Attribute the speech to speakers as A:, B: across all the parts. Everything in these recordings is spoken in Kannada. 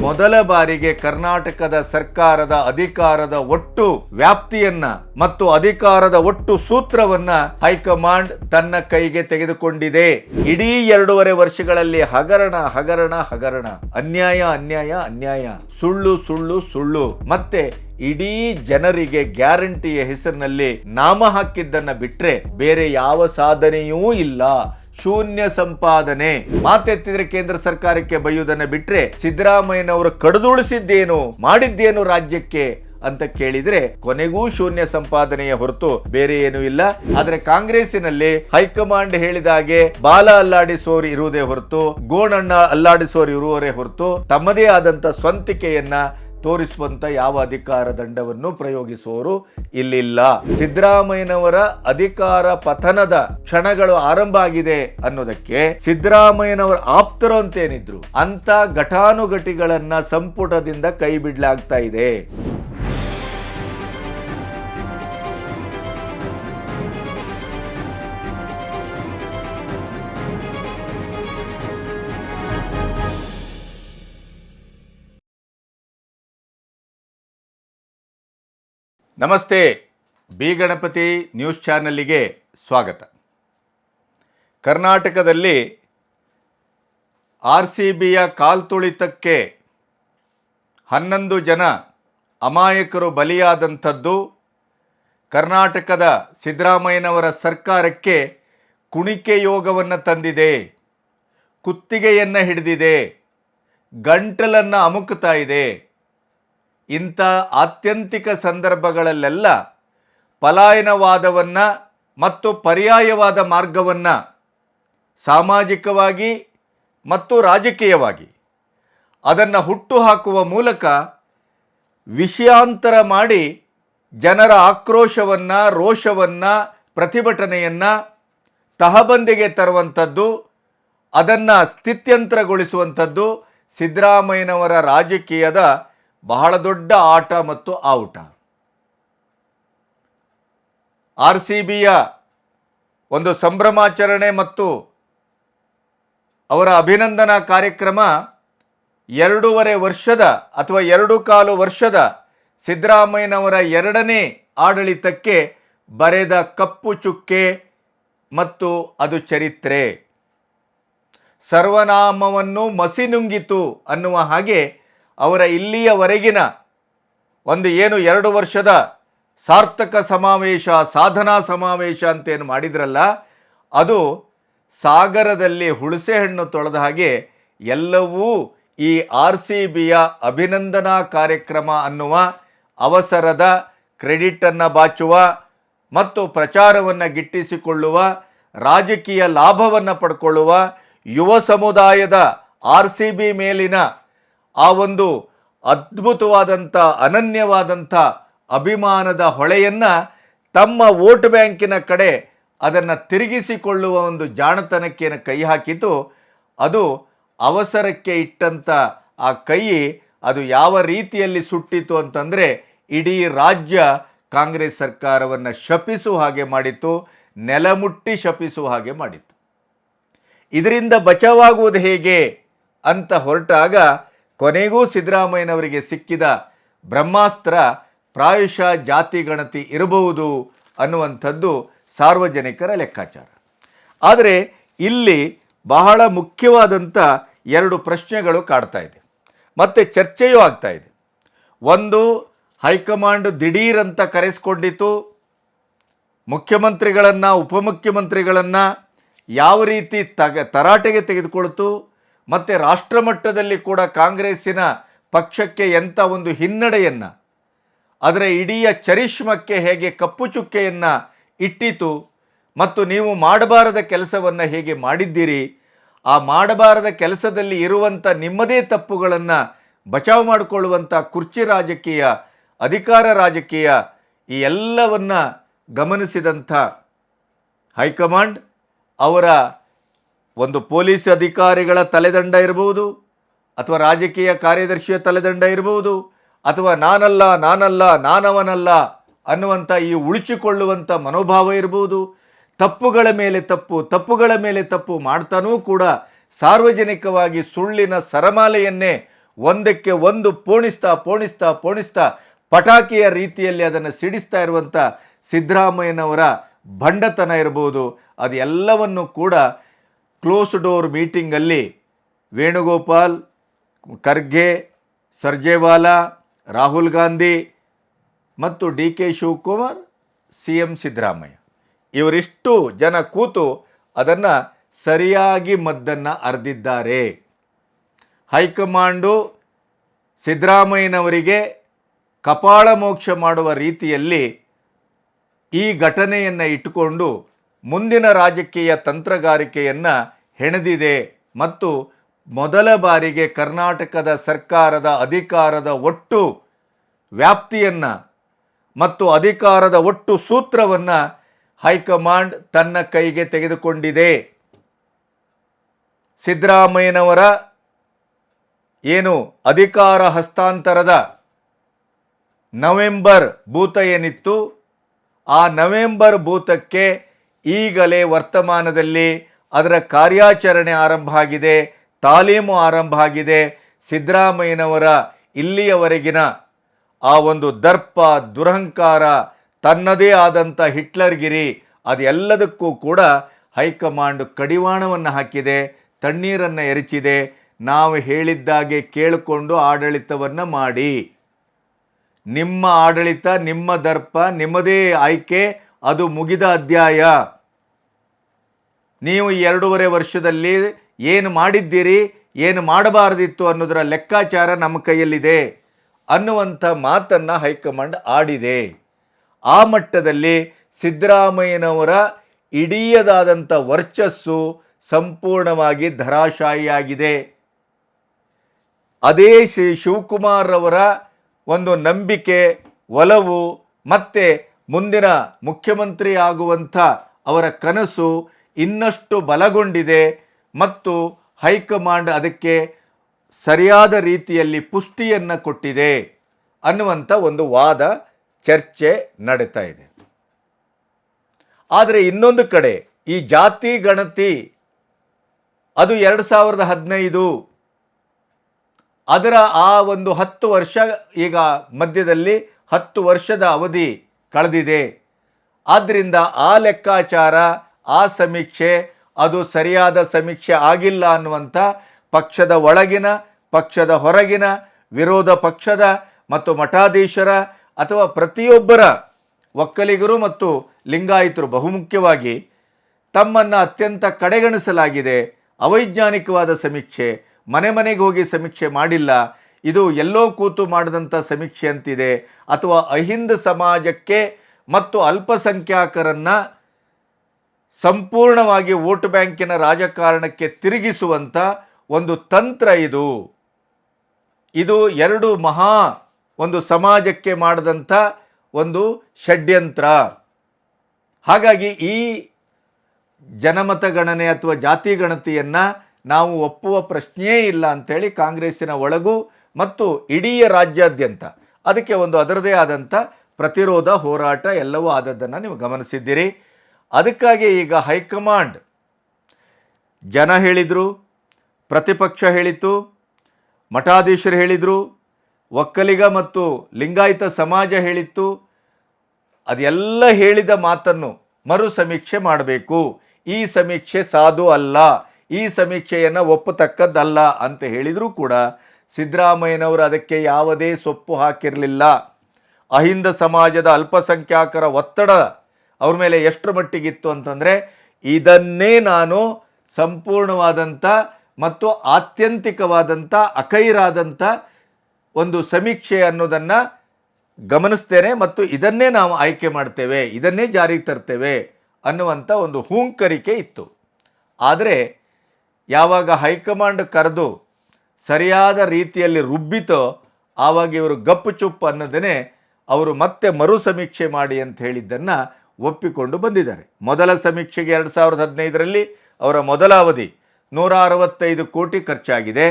A: ಮೊದಲ ಬಾರಿಗೆ ಕರ್ನಾಟಕದ ಸರ್ಕಾರದ ಅಧಿಕಾರದ ಒಟ್ಟು ವ್ಯಾಪ್ತಿಯನ್ನ ಮತ್ತು ಅಧಿಕಾರದ ಒಟ್ಟು ಸೂತ್ರವನ್ನ ಹೈಕಮಾಂಡ್ ತನ್ನ ಕೈಗೆ ತೆಗೆದುಕೊಂಡಿದೆ. ಇಡೀ ಎರಡೂವರೆ ವರ್ಷಗಳಲ್ಲಿ ಹಗರಣ ಹಗರಣ ಹಗರಣ. ಅನ್ಯಾಯ ಅನ್ಯಾಯ ಅನ್ಯಾಯ. ಸುಳ್ಳು ಸುಳ್ಳು ಸುಳ್ಳು. ಮತ್ತೆ ಇಡೀ ಜನರಿಗೆ ಗ್ಯಾರಂಟಿಯ ಹೆಸರಿನಲ್ಲಿ ನಾಮ ಹಾಕಿದ್ದನ್ನ ಬಿಟ್ರೆ ಬೇರೆ ಯಾವ ಸಾಧನೆಯೂ ಇಲ್ಲ. ಶೂನ್ಯ ಸಂಪಾದನೆ. ಮಾತೆತ್ತಿದ್ರೆ ಕೇಂದ್ರ ಸರ್ಕಾರಕ್ಕೆ ಬೈಯುವುದನ್ನ ಬಿಟ್ರೆ ಸಿದ್ದರಾಮಯ್ಯನವರು ಕಡಿದುಳಿಸಿದ್ದೇನು ಮಾಡಿದ್ದೇನು ರಾಜ್ಯಕ್ಕೆ? ಅಂತ ಕೇಳಿದ್ರೆ ಕೊನೆಗೂ ಶೂನ್ಯ ಸಂಪಾದನೆಯ ಹೊರತು ಬೇರೆ ಏನೂ ಇಲ್ಲ. ಆದ್ರೆ ಕಾಂಗ್ರೆಸ್ಸಿನಲ್ಲಿ ಹೈಕಮಾಂಡ್ ಹೇಳಿದಾಗೆ ಬಾಲ ಅಲ್ಲಾಡಿಸೋರು ಇರುವುದೇ ಹೊರತು, ಗೋಣಣ್ಣ ಅಲ್ಲಾಡಿಸೋರು ಇರುವರೇ ಹೊರತು ತಮ್ಮದೇ ಆದಂತ ಸ್ವಂತಿಕೆಯನ್ನ ತೋರಿಸುವಂತ ಯಾವ ಅಧಿಕಾರ ದಂಡವನ್ನು ಪ್ರಯೋಗಿಸುವವರು ಇಲ್ಲಿಲ್ಲ. ಸಿದ್ದರಾಮಯ್ಯನವರ ಅಧಿಕಾರ ಪತನದ ಕ್ಷಣಗಳು ಆರಂಭ ಆಗಿದೆ ಅನ್ನೋದಕ್ಕೆ ಸಿದ್ದರಾಮಯ್ಯನವರ ಆಪ್ತರು ಅಂತೇನಿದ್ರು. ಅಂತ ಘಟಾನುಘಟಿಗಳನ್ನ ಸಂಪುಟದಿಂದ ಕೈ ಬಿಡ್ಲಾಗ್ತಾ ಇದೆ. ನಮಸ್ತೆ, ಬಿ ಗಣಪತಿ ನ್ಯೂಸ್ ಚಾನಲ್ಲಿಗೆ ಸ್ವಾಗತ. ಕರ್ನಾಟಕದಲ್ಲಿ ಆರ್ ಸಿ ಬಿಯ ಕಾಲ್ತುಳಿತಕ್ಕೆ ಹನ್ನೊಂದು ಜನ ಅಮಾಯಕರು ಬಲಿಯಾದಂಥದ್ದು ಕರ್ನಾಟಕದ ಸಿದ್ದರಾಮಯ್ಯನವರ ಸರ್ಕಾರಕ್ಕೆ ಕುಣಿಕೆ ಯೋಗವನ್ನು ತಂದಿದೆ, ಕುತ್ತಿಗೆಯನ್ನು ಹಿಡಿದಿದೆ, ಗಂಟಲನ್ನು ಅಮುಕ್ತಾ ಇದೆ. ಇಂಥ ಆತ್ಯಂತಿಕ ಸಂದರ್ಭಗಳಲ್ಲೆಲ್ಲ ಪಲಾಯನವಾದವನ್ನು ಮತ್ತು ಪರ್ಯಾಯವಾದ ಮಾರ್ಗವನ್ನು ಸಾಮಾಜಿಕವಾಗಿ ಮತ್ತು ರಾಜಕೀಯವಾಗಿ ಅದನ್ನು ಹುಟ್ಟುಹಾಕುವ ಮೂಲಕ ವಿಷಯಾಂತರ ಮಾಡಿ ಜನರ ಆಕ್ರೋಶವನ್ನು, ರೋಷವನ್ನು, ಪ್ರತಿಭಟನೆಯನ್ನು ತಹಬಂದಿಗೆ ತರುವಂಥದ್ದು, ಅದನ್ನು ಸ್ಥಿತ್ಯಂತರಗೊಳಿಸುವಂಥದ್ದು ಸಿದ್ದರಾಮಯ್ಯನವರ ರಾಜಕೀಯದ ಬಹಳ ದೊಡ್ಡ ಆಟ ಮತ್ತು ಆಟ ಆರ್ ಸಿ ಒಂದು ಸಂಭ್ರಮಾಚರಣೆ ಮತ್ತು ಅವರ ಅಭಿನಂದನಾ ಕಾರ್ಯಕ್ರಮ ಎರಡೂವರೆ ವರ್ಷದ ಅಥವಾ ಎರಡು ಕಾಲು ವರ್ಷದ ಸಿದ್ದರಾಮಯ್ಯನವರ ಎರಡನೇ ಆಡಳಿತಕ್ಕೆ ಬರೆದ ಕಪ್ಪು ಚುಕ್ಕೆ ಮತ್ತು ಅದು ಚರಿತ್ರೆ. ಸರ್ವನಾಮವನ್ನು ಮಸಿನುಂಗಿತು ಅನ್ನುವ ಹಾಗೆ ಅವರ ಇಲ್ಲಿಯವರೆಗಿನ ಒಂದು ಏನು ಎರಡು ವರ್ಷದ ಸಾರ್ಥಕ ಸಮಾವೇಶ, ಸಾಧನಾ ಸಮಾವೇಶ ಅಂತೇನು ಮಾಡಿದ್ರಲ್ಲ, ಅದು ಸಾಗರದಲ್ಲಿ ಹುಣಸೆ ಹಣ್ಣು ತೊಳೆದ ಹಾಗೆ ಎಲ್ಲವೂ ಈ ಆರ್ ಸಿ ಬಿಯ ಅಭಿನಂದನಾ ಕಾರ್ಯಕ್ರಮ ಅನ್ನುವ ಅವಸರದ ಕ್ರೆಡಿಟನ್ನು ಬಾಚುವ ಮತ್ತು ಪ್ರಚಾರವನ್ನು ಗಿಟ್ಟಿಸಿಕೊಳ್ಳುವ, ರಾಜಕೀಯ ಲಾಭವನ್ನು ಪಡ್ಕೊಳ್ಳುವ ಯುವ ಸಮುದಾಯದ ಆರ್ ಸಿ ಬಿ ಮೇಲಿನ ಆ ಒಂದು ಅದ್ಭುತವಾದಂಥ, ಅನನ್ಯವಾದಂಥ ಅಭಿಮಾನದ ಹೊಳೆಯನ್ನು ತಮ್ಮ ವೋಟ್ ಬ್ಯಾಂಕಿನ ಕಡೆ ಅದನ್ನು ತಿರುಗಿಸಿಕೊಳ್ಳುವ ಒಂದು ಜಾಣತನಕ್ಕೆ ಕೈ ಹಾಕಿತು. ಅದು ಅವಸರಕ್ಕೆ ಇಟ್ಟಂಥ ಆ ಕೈ ಅದು ಯಾವ ರೀತಿಯಲ್ಲಿ ಸುಟ್ಟಿತು ಅಂತಂದರೆ ಇಡೀ ರಾಜ್ಯ ಕಾಂಗ್ರೆಸ್ ಸರ್ಕಾರವನ್ನು ಶಪಿಸುವ ಹಾಗೆ ಮಾಡಿತ್ತು, ನೆಲಮುಟ್ಟಿ ಶಪಿಸುವ ಹಾಗೆ ಮಾಡಿತ್ತು. ಇದರಿಂದ ಬಚಾವಾಗುವುದು ಹೇಗೆ ಅಂತ ಹೊರಟಾಗ ಕೊನೆಗೂ ಸಿದ್ದರಾಮಯ್ಯನವರಿಗೆ ಸಿಕ್ಕಿದ ಬ್ರಹ್ಮಾಸ್ತ್ರ ಪ್ರಾಯಶಃ ಜಾತಿ ಗಣತಿ ಇರಬಹುದು ಅನ್ನುವಂಥದ್ದು ಸಾರ್ವಜನಿಕರ ಲೆಕ್ಕಾಚಾರ. ಆದರೆ ಇಲ್ಲಿ ಬಹಳ ಮುಖ್ಯವಾದಂಥ ಎರಡು ಪ್ರಶ್ನೆಗಳು ಕಾಡ್ತಾ ಇದೆ. ಮತ್ತು ಚರ್ಚೆಯೂ ಆಗ್ತಾ ಇದೆ. ಒಂದು, ಹೈಕಮಾಂಡ್ ದಿಢೀರಂತ ಕರೆಸ್ಕೊಂಡಿತು ಮುಖ್ಯಮಂತ್ರಿಗಳನ್ನು, ಉಪಮುಖ್ಯಮಂತ್ರಿಗಳನ್ನು ಯಾವ ರೀತಿ ತಗ ತರಾಟೆಗೆ ತೆಗೆದುಕೊಳ್ತು? ಮತ್ತು ರಾಷ್ಟ್ರಮಟ್ಟದಲ್ಲಿ ಕೂಡ ಕಾಂಗ್ರೆಸ್ಸಿನ ಪಕ್ಷಕ್ಕೆ ಎಂಥ ಒಂದು ಹಿನ್ನಡೆಯನ್ನು ಅದರ ಇಡೀ ಚರಿಷ್ಮಕ್ಕೆ ಹೇಗೆ ಕಪ್ಪು ಚುಕ್ಕೆಯನ್ನು ಇಟ್ಟಿತು ಮತ್ತು ನೀವು ಮಾಡಬಾರದ ಕೆಲಸವನ್ನು ಹೇಗೆ ಮಾಡಿದ್ದೀರಿ, ಆ ಮಾಡಬಾರದ ಕೆಲಸದಲ್ಲಿ ಇರುವಂಥ ನಿಮ್ಮದೇ ತಪ್ಪುಗಳನ್ನು ಬಚಾವ್ ಮಾಡಿಕೊಳ್ಳುವಂಥ ಕುರ್ಚಿ ರಾಜಕೀಯ, ಅಧಿಕಾರ ರಾಜಕೀಯ ಈ ಎಲ್ಲವನ್ನು ಗಮನಿಸಿದಂಥ ಹೈಕಮಾಂಡ್ ಅವರ ಒಂದು ಪೊಲೀಸ್ ಅಧಿಕಾರಿಗಳ ತಲೆದಂಡ ಇರಬಹುದು, ಅಥವಾ ರಾಜಕೀಯ ಕಾರ್ಯದರ್ಶಿಯ ತಲೆದಂಡ ಇರಬಹುದು, ಅಥವಾ ನಾನಲ್ಲ ನಾನಲ್ಲ, ನಾನವನಲ್ಲ ಅನ್ನುವಂಥ ಈ ಉಳಿಸಿಕೊಳ್ಳುವಂಥ ಮನೋಭಾವ ಇರಬಹುದು. ತಪ್ಪುಗಳ ಮೇಲೆ ತಪ್ಪು, ತಪ್ಪುಗಳ ಮೇಲೆ ತಪ್ಪು ಮಾಡ್ತಾನೂ ಕೂಡ ಸಾರ್ವಜನಿಕವಾಗಿ ಸುಳ್ಳಿನ ಸರಮಾಲೆಯನ್ನೇ ಒಂದಕ್ಕೆ ಒಂದು ಪೋಣಿಸ್ತಾ ಪೋಣಿಸ್ತಾ ಪೋಣಿಸ್ತಾ ಪಟಾಕಿಯ ರೀತಿಯಲ್ಲಿ ಅದನ್ನು ಸಿಡಿಸ್ತಾ ಇರುವಂಥ ಸಿದ್ದರಾಮಯ್ಯನವರ ಭಂಡತನ ಇರಬಹುದು. ಅದೆಲ್ಲವನ್ನು ಕೂಡ ಕ್ಲೋಸ್ ಡೋರ್ ಮೀಟಿಂಗಲ್ಲಿ ವೇಣುಗೋಪಾಲ್, ಖರ್ಗೆ, ಸರ್ಜೇವಾಲಾ, ರಾಹುಲ್ ಗಾಂಧಿ ಮತ್ತು D K Shivakumar, C M Siddaramaiah. ಇವರಿಷ್ಟು ಜನ ಕೂತು ಅದನ್ನು ಸರಿಯಾಗಿ ಮದ್ದನ್ನು ಅರ್ದಿದ್ದಾರೆ. ಹೈಕಮಾಂಡು ಸಿದ್ದರಾಮಯ್ಯನವರಿಗೆ ಕಪಾಳ ಮೋಕ್ಷ ಮಾಡುವ ರೀತಿಯಲ್ಲಿ ಈ ಘಟನೆಯನ್ನು ಇಟ್ಟುಕೊಂಡು ಮುಂದಿನ ರಾಜಕೀಯ ತಂತ್ರಗಾರಿಕೆಯನ್ನು ಹೆಣೆದಿದೆ ಮತ್ತು ಮೊದಲ ಬಾರಿಗೆ ಕರ್ನಾಟಕದ ಸರ್ಕಾರದ ಅಧಿಕಾರದ ಒಟ್ಟು ವ್ಯಾಪ್ತಿಯನ್ನು ಮತ್ತು ಅಧಿಕಾರದ ಒಟ್ಟು ಸೂತ್ರವನ್ನು ಹೈಕಮಾಂಡ್ ತನ್ನ ಕೈಗೆ ತೆಗೆದುಕೊಂಡಿದೆ. ಸಿದ್ದರಾಮಯ್ಯನವರ ಏನು ಅಧಿಕಾರ ಹಸ್ತಾಂತರದ ನವೆಂಬರ್ ಭೂತ ಏನಿತ್ತು, ಆ ನವೆಂಬರ್ ಭೂತಕ್ಕೆ ಈಗಲೇ ವರ್ತಮಾನದಲ್ಲಿ ಅದರ ಕಾರ್ಯಾಚರಣೆ ಆರಂಭ ಆಗಿದೆ, ತಾಲೀಮು ಆರಂಭ ಆಗಿದೆ. ಸಿದ್ದರಾಮಯ್ಯನವರ ಇಲ್ಲಿಯವರೆಗಿನ ಆ ಒಂದು ದರ್ಪ, ದುರಹಂಕಾರ, ತನ್ನದೇ ಆದಂಥ ಹಿಟ್ಲರ್ಗಿರಿ ಅದೆಲ್ಲದಕ್ಕೂ ಕೂಡ ಹೈಕಮಾಂಡ್ ಕಡಿವಾಣವನ್ನು ಹಾಕಿದೆ, ತಣ್ಣೀರನ್ನು ಎರಚಿದೆ. ನಾವು ಹೇಳಿದ್ದಾಗೆ ಕೇಳಿಕೊಂಡು ಆಡಳಿತವನ್ನು ಮಾಡಿ. ನಿಮ್ಮ ಆಡಳಿತ, ನಿಮ್ಮ ದರ್ಪ, ನಿಮ್ಮದೇ ಆಯ್ಕೆ ಅದು ಮುಗಿದ ಅಧ್ಯಾಯ. ನೀವು ಈ ಎರಡೂವರೆ ವರ್ಷದಲ್ಲಿ ಏನು ಮಾಡಿದ್ದೀರಿ, ಏನು ಮಾಡಬಾರದಿತ್ತು ಅನ್ನೋದರ ಲೆಕ್ಕಾಚಾರ ನಮ್ಮ ಕೈಯಲ್ಲಿದೆ ಅನ್ನುವಂಥ ಮಾತನ್ನು ಹೈಕಮಾಂಡ್ ಆಡಿದೆ. ಆ ಮಟ್ಟದಲ್ಲಿ ಸಿದ್ದರಾಮಯ್ಯನವರ ಇಡೀಯದಾದಂಥ ವರ್ಚಸ್ಸು ಸಂಪೂರ್ಣವಾಗಿ ಧರಾಶಾಯಿಯಾಗಿದೆ. ಅದೇ ಶ್ರೀ ಶಿವಕುಮಾರ್ ಅವರ ಒಂದು ನಂಬಿಕೆ, ಒಲವು ಮತ್ತೆ ಮುಂದಿನ ಮುಖ್ಯಮಂತ್ರಿ ಆಗುವಂಥ ಅವರ ಕನಸು ಇನ್ನಷ್ಟು ಬಲಗೊಂಡಿದೆ ಮತ್ತು ಹೈಕಮಾಂಡ್ ಅದಕ್ಕೆ ಸರಿಯಾದ ರೀತಿಯಲ್ಲಿ ಪುಷ್ಟಿಯನ್ನು ಕೊಟ್ಟಿದೆ ಅನ್ನುವಂಥ ಒಂದು ವಾದ ಚರ್ಚೆ ನಡೀತಾ ಇದೆ. ಆದರೆ ಇನ್ನೊಂದು ಕಡೆ ಈ ಜಾತಿ ಗಣತಿ ಅದು ಎರಡು ಸಾವಿರದ ಹದಿನೈದು ಅದರ ಆ ಒಂದು ಹತ್ತು ವರ್ಷ ಈಗ ಮಧ್ಯದಲ್ಲಿ ಹತ್ತು ವರ್ಷದ ಅವಧಿ ಕಳೆದಿದೆ. ಆದ್ದರಿಂದ ಆ ಲೆಕ್ಕಾಚಾರ, ಆ ಸಮೀಕ್ಷೆ, ಅದು ಸರಿಯಾದ ಸಮೀಕ್ಷೆ ಆಗಿಲ್ಲ ಅನ್ನುವಂಥ ಪಕ್ಷದ ಒಳಗಿನ, ಪಕ್ಷದ ಹೊರಗಿನ, ವಿರೋಧ ಪಕ್ಷದ ಮತ್ತು ಮಠಾಧೀಶರ ಅಥವಾ ಪ್ರತಿಯೊಬ್ಬರ ಒಕ್ಕಲಿಗರು ಮತ್ತು ಲಿಂಗಾಯಿತರು ಬಹುಮುಖ್ಯವಾಗಿ ತಮ್ಮನ್ನು ಅತ್ಯಂತ ಕಡೆಗಣಿಸಲಾಗಿದೆ. ಅವೈಜ್ಞಾನಿಕವಾದ ಸಮೀಕ್ಷೆ, ಮನೆ ಮನೆಗೆ ಹೋಗಿ ಸಮೀಕ್ಷೆ ಮಾಡಿಲ್ಲ. ಇದು ಎಲ್ಲೋ ಕೂತು ಮಾಡಿದಂಥ ಸಮೀಕ್ಷೆ ಅಂತಿದೆ. ಅಥವಾ ಅಹಿಂದ ಸಮಾಜಕ್ಕೆ ಮತ್ತು ಅಲ್ಪಸಂಖ್ಯಾತರನ್ನು ಸಂಪೂರ್ಣವಾಗಿ ವೋಟ್ ಬ್ಯಾಂಕಿನ ರಾಜಕಾರಣಕ್ಕೆ ತಿರುಗಿಸುವಂಥ ಒಂದು ತಂತ್ರ ಇದು. ಇದು ಎರಡು ಮಹಾ ಒಂದು ಸಮಾಜಕ್ಕೆ ಮಾಡಿದಂಥ ಒಂದು ಷಡ್ಯಂತ್ರ. ಹಾಗಾಗಿ ಈ ಜನಮತಗಣನೆ ಅಥವಾ ಜಾತಿ ಗಣತಿಯನ್ನು ನಾವು ಒಪ್ಪುವ ಪ್ರಶ್ನೆಯೇ ಇಲ್ಲ ಅಂಥೇಳಿ ಕಾಂಗ್ರೆಸ್ಸಿನ ಒಳಗೂ ಮತ್ತು ಇಡೀ ರಾಜ್ಯಾದ್ಯಂತ. ಅದಕ್ಕೆ ಒಂದು ಅದರದೇ ಆದಂಥ ಪ್ರತಿರೋಧ, ಹೋರಾಟ ಎಲ್ಲವೂ ಆದದ್ದನ್ನು ನೀವು ಗಮನಿಸಿದ್ದೀರಿ. ಅದಕ್ಕಾಗಿ ಈಗ ಹೈಕಮಾಂಡ್ ಜನ ಹೇಳಿದರು, ಪ್ರತಿಪಕ್ಷ ಹೇಳಿತು ಮಠಾಧೀಶರು ಹೇಳಿದರು, ಒಕ್ಕಲಿಗ ಮತ್ತು ಲಿಂಗಾಯತ ಸಮಾಜ ಹೇಳಿತ್ತು. ಅದೆಲ್ಲ ಹೇಳಿದ ಮಾತನ್ನು ಮರು ಸಮೀಕ್ಷೆ ಮಾಡಬೇಕು. ಈ ಸಮೀಕ್ಷೆ ಸಾಧು ಅಲ್ಲ. ಈ ಸಮೀಕ್ಷೆಯನ್ನು ಒಪ್ಪತಕ್ಕದ್ದಲ್ಲ ಅಂತ ಹೇಳಿದರೂ ಕೂಡ ಸಿದ್ದರಾಮಯ್ಯನವರು ಅದಕ್ಕೆ ಯಾವುದೇ ಸೊಪ್ಪು ಹಾಕಿರಲಿಲ್ಲ. ಅಹಿಂದ ಸಮಾಜದ ಅಲ್ಪಸಂಖ್ಯಾತರ ಒತ್ತಡ ಅವ್ರ ಮೇಲೆ ಎಷ್ಟರ ಮಟ್ಟಿಗಿತ್ತು ಅಂತಂದರೆ ಇದನ್ನೇ ನಾನು ಸಂಪೂರ್ಣವಾದಂಥ ಮತ್ತು ಆತ್ಯಂತಿಕವಾದಂಥ ಅಕೈರಾದಂಥ ಒಂದು ಸಮೀಕ್ಷೆ ಅನ್ನೋದನ್ನು ಗಮನಿಸ್ತೇನೆ ಮತ್ತು ಇದನ್ನೇ ನಾವು ಆಯ್ಕೆ ಮಾಡ್ತೇವೆ, ಇದನ್ನೇ ಜಾರಿಗೆ ತರ್ತೇವೆ ಅನ್ನುವಂಥ ಒಂದು ಹೂಂಕರಿಕೆ ಇತ್ತು. ಆದರೆ ಯಾವಾಗ ಹೈಕಮಾಂಡ್ ಕರೆದು ಸರಿಯಾದ ರೀತಿಯಲ್ಲಿ ರುಬ್ಬಿತೋ ಆವಾಗ ಇವರು ಗಪ್ಪು ಚುಪ್ಪು ಅನ್ನೋದೇ ಅವರು ಮತ್ತೆ ಮರು ಸಮೀಕ್ಷೆ ಮಾಡಿ ಅಂತ ಹೇಳಿದ್ದನ್ನು ಒಪ್ಪಿಕೊಂಡು ಬಂದಿದ್ದಾರೆ. ಮೊದಲ ಸಮೀಕ್ಷೆಗೆ ಎರಡು ಸಾವಿರದ ಹದಿನೈದರಲ್ಲಿ ಅವರ ಮೊದಲ ಅವಧಿ ನೂರ ಅರವತ್ತೈದು ಕೋಟಿ ಖರ್ಚಾಗಿದೆ.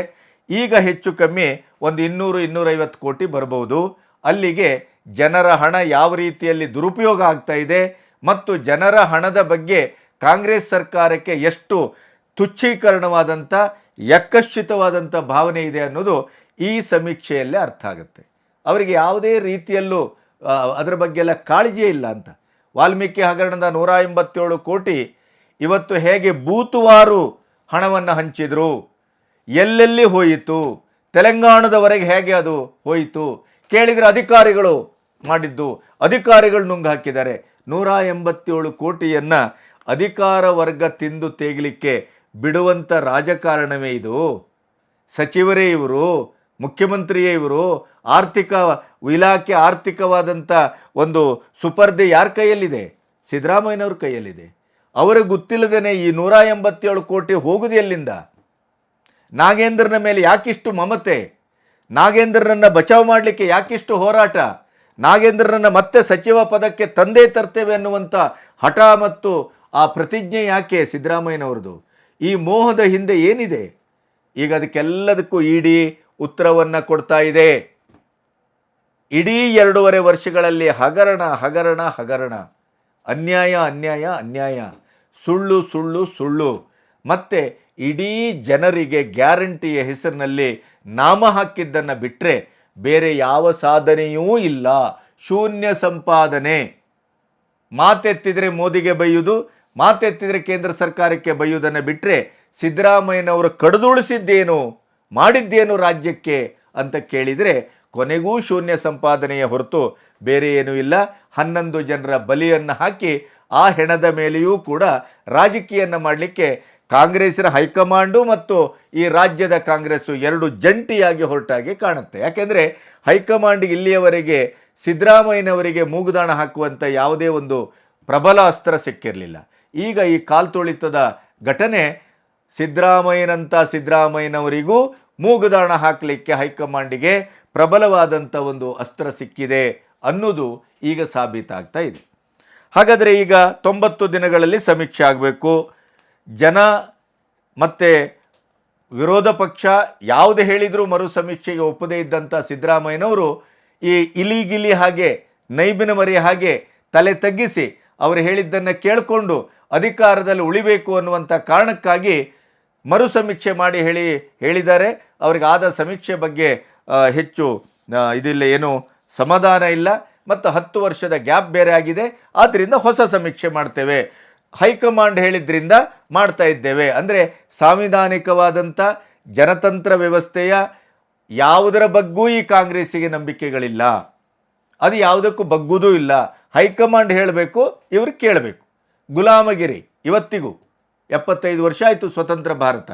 A: ಈಗ ಹೆಚ್ಚು ಕಮ್ಮಿ ಒಂದು ಇನ್ನೂರು ಇನ್ನೂರೈವತ್ತು ಕೋಟಿ ಬರಬಹುದು ಅಲ್ಲಿಗೆ ಜನರ ಹಣ ಯಾವ ರೀತಿಯಲ್ಲಿ ದುರುಪಯೋಗ ಆಗ್ತಾ ಇದೆ ಮತ್ತು ಜನರ ಹಣದ ಬಗ್ಗೆ ಕಾಂಗ್ರೆಸ್ ಸರ್ಕಾರಕ್ಕೆ ಎಷ್ಟು ತುಚ್ಛೀಕರಣವಾದಂಥ ಯಕ್ಕಶ್ಚಿತವಾದಂಥ ಭಾವನೆ ಇದೆ ಅನ್ನೋದು ಈ ಸಮೀಕ್ಷೆಯಲ್ಲೇ ಅರ್ಥ ಆಗುತ್ತೆ. ಅವರಿಗೆ ಯಾವುದೇ ರೀತಿಯಲ್ಲೂ ಅದರ ಬಗ್ಗೆ ಎಲ್ಲ ಕಾಳಜಿಯೇ ಇಲ್ಲ ಅಂತ. ವಾಲ್ಮೀಕಿ ಹಗರಣದ ನೂರ ಎಂಬತ್ತೇಳು ಕೋಟಿ ಇವತ್ತು ಹೇಗೆ ಬೂತುವಾರು ಹಣವನ್ನು ಹಂಚಿದರು, ಎಲ್ಲೆಲ್ಲಿ ಹೋಯಿತು, ತೆಲಂಗಾಣದವರೆಗೆ ಹೇಗೆ ಅದು ಹೋಯಿತು, ಕೇಳಿದರೆ ಅಧಿಕಾರಿಗಳು ಮಾಡಿದ್ದು, ಅಧಿಕಾರಿಗಳು ನುಂಗು ಹಾಕಿದ್ದಾರೆ. ನೂರ ಎಂಬತ್ತೇಳು ಕೋಟಿಯನ್ನು ಅಧಿಕಾರ ವರ್ಗ ತಿಂದು ತೇಗಲಿಕ್ಕೆ ಬಿಡುವಂಥ ರಾಜಕಾರಣವೇ ಇದು. ಸಚಿವರೇ ಇವರು, ಮುಖ್ಯಮಂತ್ರಿಯೇ ಇವರು, ಆರ್ಥಿಕ ಇಲಾಖೆ ಆರ್ಥಿಕವಾದಂಥ ಒಂದು ಸುಪರ್ಧೆ ಯಾರ ಕೈಯಲ್ಲಿದೆ? ಸಿದ್ದರಾಮಯ್ಯನವ್ರ ಕೈಯಲ್ಲಿದೆ. ಅವರಿಗೆ ಗೊತ್ತಿಲ್ಲದೇ ಈ ನೂರ ಎಂಬತ್ತೇಳು ಕೋಟಿ ಹೋಗುದು ಎಲ್ಲಿಂದ? ನಾಗೇಂದ್ರನ ಮೇಲೆ ಯಾಕಿಷ್ಟು ಮಮತೆ? ನಾಗೇಂದ್ರನನ್ನ ಬಚಾವ್ ಮಾಡಲಿಕ್ಕೆ ಯಾಕಿಷ್ಟು ಹೋರಾಟ? ನಾಗೇಂದ್ರನನ್ನ ಮತ್ತೆ ಸಚಿವ ಪದಕ್ಕೆ ತಂದೇ ತರ್ತೇವೆ ಅನ್ನುವಂಥ ಹಠ ಮತ್ತು ಆ ಪ್ರತಿಜ್ಞೆ ಯಾಕೆ ಸಿದ್ದರಾಮಯ್ಯನವ್ರದ್ದು? ಈ ಮೋಹದ ಹಿಂದೆ ಏನಿದೆ? ಈಗ ಅದಕ್ಕೆಲ್ಲದಕ್ಕೂ ಇಡಿ ಉತ್ತರವನ್ನು ಕೊಡ್ತಾ ಇದೆ. ಇಡೀ ಎರಡೂವರೆ ವರ್ಷಗಳಲ್ಲಿ ಹಗರಣ ಹಗರಣ ಹಗರಣ. ಅನ್ಯಾಯ ಅನ್ಯಾಯ ಅನ್ಯಾಯ. ಸುಳ್ಳು ಸುಳ್ಳು ಸುಳ್ಳು. ಮತ್ತೆ ಇಡೀ ಜನರಿಗೆ ಗ್ಯಾರಂಟಿಯ ಹೆಸರಿನಲ್ಲಿ ನಾಮ ಹಾಕಿದ್ದನ್ನು ಬಿಟ್ಟರೆ ಬೇರೆ ಯಾವ ಸಾಧನೆಯೂ ಇಲ್ಲ. ಶೂನ್ಯ ಸಂಪಾದನೆ. ಮಾತೆತ್ತಿದರೆ ಮೋದಿಗೆ ಬೈಯುವುದು ಮಾತೆತ್ತಿದ್ರೆ ಕೇಂದ್ರ ಸರ್ಕಾರಕ್ಕೆ ಬೈಯುವುದನ್ನು ಬಿಟ್ಟರೆ ಸಿದ್ದರಾಮಯ್ಯನವರು ಕಡಿದುಳಿಸಿದ್ದೇನು, ಮಾಡಿದ್ದೇನು ರಾಜ್ಯಕ್ಕೆ ಅಂತ ಕೇಳಿದರೆ ಕೊನೆಗೂ ಶೂನ್ಯ ಸಂಪಾದನೆಯ ಹೊರತು ಬೇರೆ ಏನೂ ಇಲ್ಲ. ಹನ್ನೊಂದು ಜನರ ಬಲಿಯನ್ನು ಹಾಕಿ ಆ ಹೆಣದ ಮೇಲೆಯೂ ಕೂಡ ರಾಜಕೀಯನ್ನು ಮಾಡಲಿಕ್ಕೆ ಕಾಂಗ್ರೆಸ್ನ ಹೈಕಮಾಂಡು ಮತ್ತು ಈ ರಾಜ್ಯದ ಕಾಂಗ್ರೆಸ್ಸು ಎರಡು ಜಂಟಿಯಾಗಿ ಹೊರಟಾಗಿ ಕಾಣುತ್ತೆ. ಯಾಕೆಂದರೆ ಹೈಕಮಾಂಡ್ ಇಲ್ಲಿಯವರೆಗೆ ಸಿದ್ದರಾಮಯ್ಯನವರಿಗೆ ಮೂಗುದಾಣ ಹಾಕುವಂಥ ಯಾವುದೇ ಒಂದು ಪ್ರಬಲ ಅಸ್ತ್ರ ಸಿಕ್ಕಿರಲಿಲ್ಲ. ಈಗ ಈ ಕಾಲ್ತೊಳಿತದ ಘಟನೆ ಸಿದ್ದರಾಮಯ್ಯನಂಥ ಸಿದ್ದರಾಮಯ್ಯನವರಿಗೂ ಮೂಗುದಾಣ ಹಾಕಲಿಕ್ಕೆ ಹೈಕಮಾಂಡಿಗೆ ಪ್ರಬಲವಾದಂಥ ಒಂದು ಅಸ್ತ್ರ ಸಿಕ್ಕಿದೆ ಅನ್ನೋದು ಈಗ ಸಾಬೀತಾಗ್ತಾ ಇದೆ. ಹಾಗಾದರೆ ಈಗ ತೊಂಬತ್ತು ದಿನಗಳಲ್ಲಿ ಸಮೀಕ್ಷೆ ಆಗಬೇಕು. ಜನ ಮತ್ತು ವಿರೋಧ ಪಕ್ಷ ಯಾವುದು ಹೇಳಿದರೂ ಮರು ಸಮೀಕ್ಷೆಗೆ ಒಪ್ಪದೇ ಇದ್ದಂಥ ಸಿದ್ದರಾಮಯ್ಯನವರು ಈ ಇಲಿಗಿಲಿ ಹಾಗೆ ನೈಬಿನ ಮರಿ ಹಾಗೆ ತಲೆ ತಗ್ಗಿಸಿ ಅವರು ಹೇಳಿದ್ದನ್ನು ಕೇಳಿಕೊಂಡು ಅಧಿಕಾರದಲ್ಲಿ ಉಳಿಬೇಕು ಅನ್ನುವಂಥ ಕಾರಣಕ್ಕಾಗಿ ಮರು ಸಮೀಕ್ಷೆ ಮಾಡಿ ಹೇಳಿ ಹೇಳಿದ್ದಾರೆ. ಅವ್ರಿಗೆ ಆದ ಸಮೀಕ್ಷೆ ಬಗ್ಗೆ ಹೆಚ್ಚು ಇದಿಲ್ಲ, ಏನು ಸಮಾಧಾನ ಇಲ್ಲ. ಮತ್ತು ಹತ್ತು ವರ್ಷದ ಗ್ಯಾಪ್ ಬೇರೆ ಆಗಿದೆ. ಆದ್ದರಿಂದ ಹೊಸ ಸಮೀಕ್ಷೆ ಮಾಡ್ತೇವೆ. ಹೈಕಮಾಂಡ್ ಹೇಳಿದ್ರಿಂದ ಮಾಡ್ತಾ ಇದ್ದೇವೆ. ಅಂದರೆ ಸಾಂವಿಧಾನಿಕವಾದಂಥ ಜನತಂತ್ರ ವ್ಯವಸ್ಥೆಯ ಯಾವುದರ ಬಗ್ಗೂ ಈ ಕಾಂಗ್ರೆಸ್ಸಿಗೆ ನಂಬಿಕೆಗಳಿಲ್ಲ. ಅದು ಯಾವುದಕ್ಕೂ ಬಗ್ಗುದೂ ಇಲ್ಲ. ಹೈಕಮಾಂಡ್ ಹೇಳಬೇಕು, ಇವರು ಕೇಳಬೇಕು. ಗುಲಾಮಗಿರಿ, ಇವತ್ತಿಗೂ ಎಪ್ಪತ್ತೈದು ವರ್ಷ ಆಯಿತು ಸ್ವತಂತ್ರ ಭಾರತ.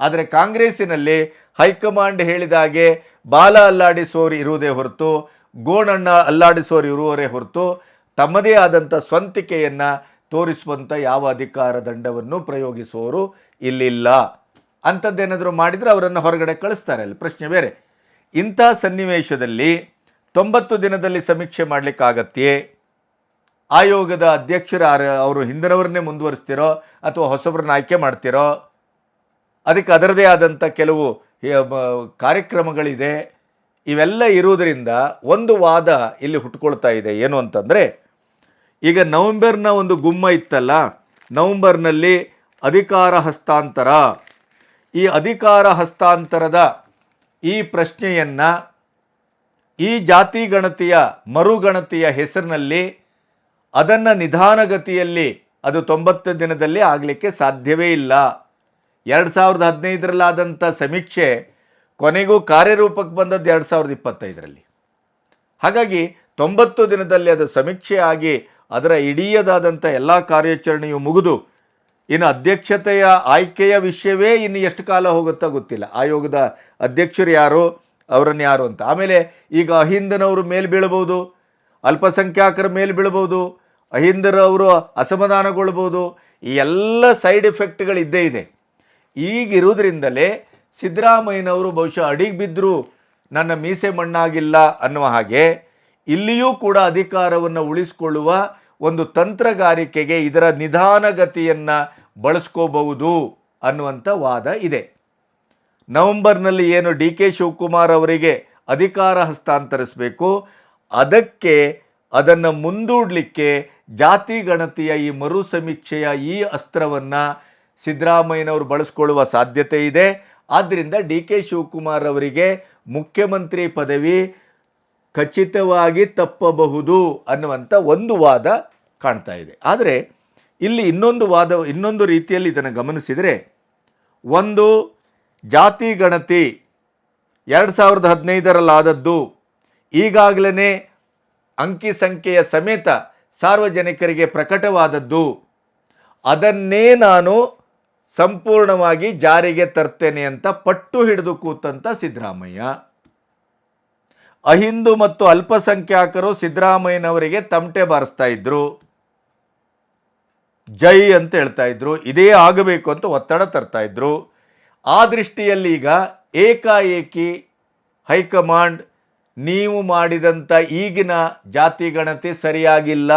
A: ಆದರೆ ಕಾಂಗ್ರೆಸ್ಸಿನಲ್ಲಿ ಹೈಕಮಾಂಡ್ ಹೇಳಿದ ಹಾಗೆ ಬಾಲ ಅಲ್ಲಾಡಿಸೋರು ಇರುವುದೇ ಹೊರತು, ಗೋಣಣ್ಣ ಅಲ್ಲಾಡಿಸೋರು ಇರುವವರೇ ಹೊರತು, ತಮ್ಮದೇ ಆದಂಥ ಸ್ವಂತಿಕೆಯನ್ನು ತೋರಿಸುವಂಥ ಯಾವ ಅಧಿಕಾರ ದಂಡವನ್ನು ಪ್ರಯೋಗಿಸೋರು ಇಲ್ಲಿಲ್ಲ. ಅಂಥದ್ದೇನಾದರೂ ಮಾಡಿದರೆ ಅವರನ್ನು ಹೊರಗಡೆ ಕಳಿಸ್ತಾರೆ ಅಲ್ಲಿ. ಪ್ರಶ್ನೆ ಬೇರೆ. ಇಂಥ ಸನ್ನಿವೇಶದಲ್ಲಿ ತೊಂಬತ್ತು ದಿನದಲ್ಲಿ ಸಮೀಕ್ಷೆ ಮಾಡಲಿಕ್ಕಾಗತ್ತೆಯೇ ಆಯೋಗದ ಅಧ್ಯಕ್ಷರು ಅವರು ಹಿಂದಿನವರನ್ನೇ ಮುಂದುವರಿಸ್ತಿರೋ ಅಥವಾ ಹೊಸಬ್ರನ್ನ ಆಯ್ಕೆ ಮಾಡ್ತಿರೋ, ಅದಕ್ಕೆ ಅದರದೇ ಆದಂಥ ಕೆಲವು ಕಾರ್ಯಕ್ರಮಗಳಿದೆ. ಇವೆಲ್ಲ ಇರುವುದರಿಂದ ಒಂದು ವಾದ ಇಲ್ಲಿ ಹುಟ್ಕೊಳ್ತಾ ಇದೆ. ಏನು ಅಂತಂದರೆ, ಈಗ ನವೆಂಬರ್ನ ಒಂದು ಗುಮ್ಮ ಇತ್ತಲ್ಲ, ನವೆಂಬರ್ನಲ್ಲಿ ಅಧಿಕಾರ ಹಸ್ತಾಂತರ. ಈ ಅಧಿಕಾರ ಹಸ್ತಾಂತರದ ಈ ಪ್ರಶ್ನೆಯನ್ನು ಈ ಜಾತಿ ಗಣತಿಯ ಮರುಗಣತಿಯ ಹೆಸರಿನಲ್ಲಿ ಅದನ್ನು ನಿಧಾನಗತಿಯಲ್ಲಿ ಅದು ತೊಂಬತ್ತು ದಿನದಲ್ಲಿ ಆಗಲಿಕ್ಕೆ ಸಾಧ್ಯವೇ ಇಲ್ಲ. ಎರಡು ಸಾವಿರದ ಹದಿನೈದರಲ್ಲಾದಂಥ ಸಮೀಕ್ಷೆ ಕೊನೆಗೂ ಕಾರ್ಯರೂಪಕ್ಕೆ ಬಂದದ್ದು ಎರಡು ಸಾವಿರದ ಇಪ್ಪತ್ತೈದರಲ್ಲಿ. ಹಾಗಾಗಿ ತೊಂಬತ್ತು ದಿನದಲ್ಲಿ ಅದು ಸಮೀಕ್ಷೆ ಆಗಿ ಅದರ ಇಡೀಯದಾದಂಥ ಎಲ್ಲ ಕಾರ್ಯಾಚರಣೆಯು ಮುಗಿದು ಇನ್ನು ಅಧ್ಯಕ್ಷತೆಯ ಆಯ್ಕೆಯ ವಿಷಯವೇ ಇನ್ನು ಎಷ್ಟು ಕಾಲ ಹೋಗುತ್ತೋ ಗೊತ್ತಿಲ್ಲ. ಆಯೋಗದ ಅಧ್ಯಕ್ಷರು ಯಾರು, ಅವರನ್ನು ಯಾರು ಅಂತ. ಆಮೇಲೆ ಈಗ ಅಹಿಂದನವರು ಮೇಲೆ ಬೀಳ್ಬೋದು ಅಲ್ಪಸಂಖ್ಯಾತರ ಮೇಲೆ ಬೀಳ್ಬೋದು ಅಹಿಂದರವರು ಅಸಮಾಧಾನಗೊಳ್ಬೋದು ಈ ಎಲ್ಲ ಸೈಡ್ ಎಫೆಕ್ಟ್ಗಳಿದ್ದೇ ಇದೆ. ಈಗಿರುವುದರಿಂದಲೇ ಸಿದ್ದರಾಮಯ್ಯನವರು ಬಹುಶಃ ಅಡಿಗೆ ಬಿದ್ದರೂ ನನ್ನ ಮೀಸೆ ಮಣ್ಣಾಗಿಲ್ಲ ಅನ್ನುವ ಹಾಗೆ ಇಲ್ಲಿಯೂ ಕೂಡ ಅಧಿಕಾರವನ್ನು ಉಳಿಸಿಕೊಳ್ಳುವ ಒಂದು ತಂತ್ರಗಾರಿಕೆಗೆ ಇದರ ನಿಧಾನಗತಿಯನ್ನು ಬಳಸ್ಕೋಬಹುದು ಅನ್ನುವಂಥ ವಾದ ಇದೆ. ನವೆಂಬರ್ನಲ್ಲಿ ಏನು ಡಿ ಕೆ ಶಿವಕುಮಾರ್ ಅವರಿಗೆ ಅಧಿಕಾರ ಹಸ್ತಾಂತರಿಸಬೇಕು ಅದಕ್ಕೆ ಅದನ್ನು ಮುಂದೂಡಲಿಕ್ಕೆ ಜಾತಿ ಗಣತಿಯ ಈ ಮರು ಸಮೀಕ್ಷೆಯ ಈ ಅಸ್ತ್ರವನ್ನು ಸಿದ್ದರಾಮಯ್ಯನವರು ಬಳಸ್ಕೊಳ್ಳುವ ಸಾಧ್ಯತೆ ಇದೆ. ಆದ್ದರಿಂದ ಡಿ ಕೆ ಶಿವಕುಮಾರ್ ಅವರಿಗೆ ಮುಖ್ಯಮಂತ್ರಿ ಪದವಿ ಖಚಿತವಾಗಿ ತಪ್ಪಬಹುದು ಅನ್ನುವಂಥ ಒಂದು ವಾದ ಕಾಣ್ತಾ ಇದೆ. ಆದರೆ ಇಲ್ಲಿ ಇನ್ನೊಂದು ವಾದ, ಇನ್ನೊಂದು ರೀತಿಯಲ್ಲಿ ಇದನ್ನು ಗಮನಿಸಿದರೆ ಒಂದು ಜಾತಿ ಗಣತಿ ಎರಡು ಸಾವಿರದ ಹದಿನೈದರಲ್ಲಾದದ್ದು ಈಗಾಗಲೇ ಅಂಕಿ ಸಂಖ್ಯೆಯ ಸಮೇತ ಸಾರ್ವಜನಿಕರಿಗೆ ಪ್ರಕಟವಾದದ್ದು. ಅದನ್ನೇ ನಾನು ಸಂಪೂರ್ಣವಾಗಿ ಜಾರಿಗೆ ತರ್ತೇನೆ ಅಂತ ಪಟ್ಟು ಹಿಡಿದು ಕೂತಂತ ಸಿದ್ದರಾಮಯ್ಯ. ಅಹಿಂದು ಮತ್ತು ಅಲ್ಪಸಂಖ್ಯಾತರು ಸಿದ್ದರಾಮಯ್ಯನವರಿಗೆ ತಮಟೆ ಬಾರಿಸ್ತಾ ಇದ್ರು. ಜೈ ಅಂತ ಹೇಳ್ತಾ ಇದ್ರು. ಇದೇ ಆಗಬೇಕು ಅಂತ ಒತ್ತಡ ತರ್ತಾ ಇದ್ರು. ಆ ದೃಷ್ಟಿಯಲ್ಲಿ ಈಗ ಏಕಾಏಕಿ ಹೈಕಮಾಂಡ್ ನೀವು ಮಾಡಿದಂಥ ಈಗಿನ ಜಾತಿ ಗಣತಿ ಸರಿಯಾಗಿಲ್ಲ.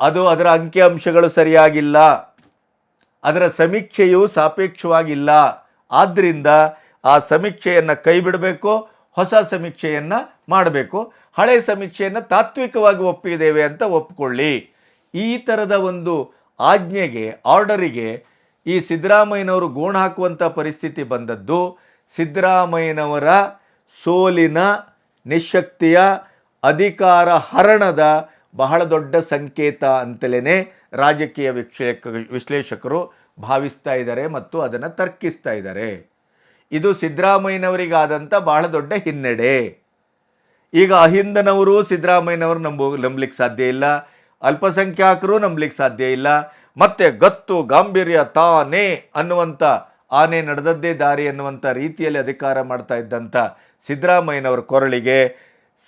A: ಅದು ಅದರ ಅಂಕಿಅಂಶಗಳು ಸರಿಯಾಗಿಲ್ಲ. ಅದರ ಸಮೀಕ್ಷೆಯು ಸಾಪೇಕ್ಷವಾಗಿಲ್ಲ. ಆದ್ದರಿಂದ ಆ ಸಮೀಕ್ಷೆಯನ್ನು ಕೈ ಬಿಡಬೇಕು ಹೊಸ ಸಮೀಕ್ಷೆಯನ್ನು ಮಾಡಬೇಕು. ಹಳೆ ಸಮೀಕ್ಷೆಯನ್ನು ತಾತ್ವಿಕವಾಗಿ ಒಪ್ಪಿದ್ದೇವೆ ಅಂತ ಒಪ್ಪಿಕೊಳ್ಳಿ ಈ ಥರದ ಒಂದು ಆಜ್ಞೆಗೆ, ಆರ್ಡರಿಗೆ ಈ ಸಿದ್ದರಾಮಯ್ಯನವರು ಗೋಣ ಹಾಕುವಂಥ ಪರಿಸ್ಥಿತಿ ಬಂದದ್ದು. ಸಿದ್ದರಾಮಯ್ಯನವರ ಸೋಲಿನ ನಿಶಕ್ತಿಯ ಅಧಿಕಾರ ಹರಣದ ಬಹಳ ದೊಡ್ಡ ಸಂಕೇತ ಅಂತಲೇ ರಾಜಕೀಯ ವಿಕ್ಷೇಕ ವಿಶ್ಲೇಷಕರು ಭಾವಿಸ್ತಾ ಇದ್ದಾರೆ ಮತ್ತು ಅದನ್ನು ತರ್ಕಿಸ್ತಾ ಇದ್ದಾರೆ. ಇದು ಸಿದ್ದರಾಮಯ್ಯನವರಿಗಾದಂಥ ಬಹಳ ದೊಡ್ಡ ಹಿನ್ನಡೆ. ಈಗ ಅಹಿಂದನವರು ಸಿದ್ದರಾಮಯ್ಯನವರು ನಂಬ ನಂಬಲಿಕ್ಕೆ ಸಾಧ್ಯ ಇಲ್ಲ ಅಲ್ಪಸಂಖ್ಯಾತರು ನಂಬಲಿಕ್ಕೆ ಸಾಧ್ಯ ಇಲ್ಲ, ಮತ್ತು ಗತ್ತು, ಗಾಂಭೀರ್ಯ ತಾನೇ ಅನ್ನುವಂಥ ಆನೆ ನಡೆದದ್ದೇ ದಾರಿ ಅನ್ನುವಂಥ ರೀತಿಯಲ್ಲಿ ಅಧಿಕಾರ ಮಾಡ್ತಾ ಇದ್ದಂಥ ಸಿದ್ದರಾಮಯ್ಯನವರ ಕೊರಳಿಗೆ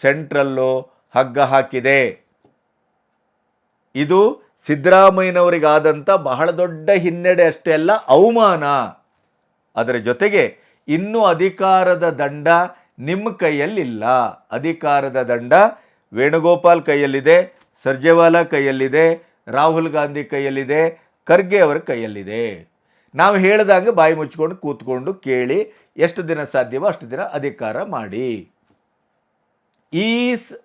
A: ಸೆಂಟ್ರಲ್ಲು ಹಗ್ಗ ಹಾಕಿದೆ. ಇದು ಸಿದ್ದರಾಮಯ್ಯನವರಿಗಾದಂಥ ಬಹಳ ದೊಡ್ಡ ಹಿನ್ನಡೆ ಅಷ್ಟೇ ಅಲ್ಲ, ಅವಮಾನ. ಅದರ ಜೊತೆಗೆ ಇನ್ನೂ ಅಧಿಕಾರದ ದಂಡ ನಿಮ್ಮ ಕೈಯಲ್ಲಿಲ್ಲ. ಅಧಿಕಾರದ ದಂಡ ವೇಣುಗೋಪಾಲ್ ಕೈಯಲ್ಲಿದೆ, ಸರ್ಜೇವಾಲಾ ಕೈಯಲ್ಲಿದೆ, ರಾಹುಲ್ ಗಾಂಧಿ ಕೈಯಲ್ಲಿದೆ, ಖರ್ಗೆ ಅವರ ಕೈಯಲ್ಲಿದೆ. ನಾವು ಹೇಳಿದಾಗ ಬಾಯಿ ಮುಚ್ಚಿಕೊಂಡು ಕೂತ್ಕೊಂಡು ಕೇಳಿ ಎಷ್ಟು ದಿನ ಸಾಧ್ಯವೋ ಅಷ್ಟು ದಿನ ಅಧಿಕಾರ ಮಾಡಿ. ಈ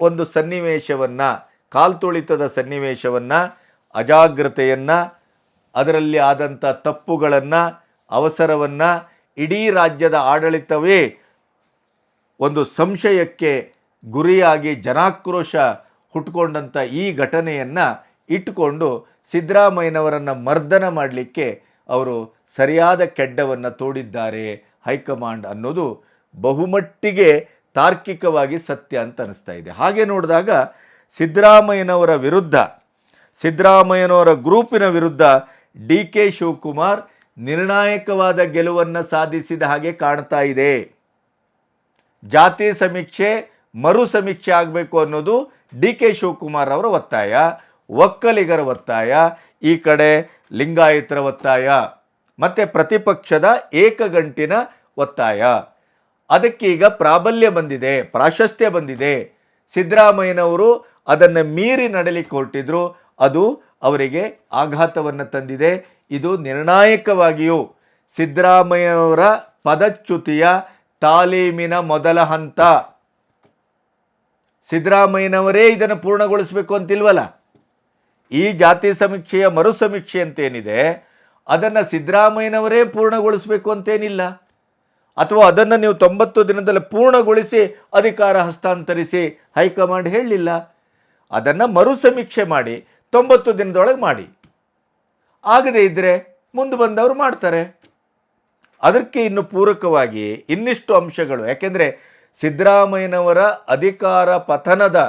A: ಒಂದು ಸನ್ನಿವೇಶವನ್ನು, ಕಾಲ್ತುಳಿತದ ಸನ್ನಿವೇಶವನ್ನು, ಅಜಾಗ್ರತೆಯನ್ನು, ಅದರಲ್ಲಿ ಆದಂಥ ತಪ್ಪುಗಳನ್ನು, ಅವಸರವನ್ನು ಇಡೀ ರಾಜ್ಯದ ಆಡಳಿತವೇ ಒಂದು ಸಂಶಯಕ್ಕೆ ಗುರಿಯಾಗಿ ಜನಾಕ್ರೋಶ ಹುಟ್ಕೊಂಡಂಥ ಈ ಘಟನೆಯನ್ನು ಇಟ್ಟುಕೊಂಡು ಸಿದ್ದರಾಮಯ್ಯನವರನ್ನು ಮರ್ದನ ಮಾಡಲಿಕ್ಕೆ ಅವರು ಸರಿಯಾದ ಕೆಡ್ಡವನ್ನು ತೋಡಿದ್ದಾರೆ ಹೈಕಮಾಂಡ್ ಅನ್ನೋದು ಬಹುಮಟ್ಟಿಗೆ ತಾರ್ಕಿಕವಾಗಿ ಸತ್ಯ ಅಂತ ಅನಿಸ್ತಾ ಇದೆ. ಹಾಗೆ ನೋಡಿದಾಗ ಸಿದ್ದರಾಮಯ್ಯನವರ ವಿರುದ್ಧ, ಸಿದ್ದರಾಮಯ್ಯನವರ ಗ್ರೂಪಿನ ವಿರುದ್ಧ ಡಿ ಕೆ ಶಿವಕುಮಾರ್ ನಿರ್ಣಾಯಕವಾದ ಗೆಲುವನ್ನು ಸಾಧಿಸಿದ ಹಾಗೆ ಕಾಣ್ತಾ ಇದೆ. ಜಾತಿ ಸಮೀಕ್ಷೆ, ಮರು ಸಮೀಕ್ಷೆ ಆಗಬೇಕು ಅನ್ನೋದು ಡಿ ಕೆ ಶಿವಕುಮಾರ್ ಅವರ ಒತ್ತಾಯ, ಒಕ್ಕಲಿಗರ ಒತ್ತಾಯ, ಈ ಕಡೆ ಲಿಂಗಾಯತರ ಒತ್ತಾಯ. ಮತ್ತು ಪ್ರತಿಪಕ್ಷದ ಏಕಗಂಟಿನ ಒತ್ತಾಯ. ಅದಕ್ಕೀಗ ಪ್ರಾಬಲ್ಯ ಬಂದಿದೆ, ಪ್ರಾಶಸ್ತ್ಯ ಬಂದಿದೆ. ಸಿದ್ದರಾಮಯ್ಯನವರು ಅದನ್ನು ಮೀರಿ ನಡಲಿಕ್ಕೆ ಹೊರಟಿದ್ರು ಅದು ಅವರಿಗೆ ಆಘಾತವನ್ನು ತಂದಿದೆ. ಇದು ನಿರ್ಣಾಯಕವಾಗಿಯೂ ಸಿದ್ದರಾಮಯ್ಯನವರ ಪದಚ್ಯುತಿಯ ತಾಲೀಮಿನ ಮೊದಲ ಹಂತ. ಸಿದ್ದರಾಮಯ್ಯನವರೇ ಇದನ್ನು ಪೂರ್ಣಗೊಳಿಸಬೇಕು ಅಂತಿಲ್ವಲ್ಲ? ಈ ಜಾತಿ ಸಮೀಕ್ಷೆಯ ಮರು ಸಮೀಕ್ಷೆ ಅಂತೇನಿದೆ ಅದನ್ನು ಸಿದ್ದರಾಮಯ್ಯನವರೇ ಪೂರ್ಣಗೊಳಿಸಬೇಕು ಅಂತೇನಿಲ್ಲ. ಅಥವಾ ಅದನ್ನು ನೀವು ತೊಂಬತ್ತು ದಿನದಲ್ಲಿ ಪೂರ್ಣಗೊಳಿಸಿ ಅಧಿಕಾರ ಹಸ್ತಾಂತರಿಸಿ ಹೈಕಮಾಂಡ್ ಹೇಳಲಿಲ್ಲ. ಅದನ್ನು ಮರು ಸಮೀಕ್ಷೆ ಮಾಡಿ, ತೊಂಬತ್ತು ದಿನದೊಳಗೆ ಮಾಡಿ. ಆಗದೇ ಇದ್ದರೆ ಮುಂದೆ ಬಂದವರು ಮಾಡ್ತಾರೆ. ಅದಕ್ಕೆ ಇನ್ನು ಪೂರಕವಾಗಿ ಇನ್ನಿಷ್ಟು ಅಂಶಗಳು. ಯಾಕೆಂದರೆ ಸಿದ್ದರಾಮಯ್ಯನವರ ಅಧಿಕಾರ ಪತನದ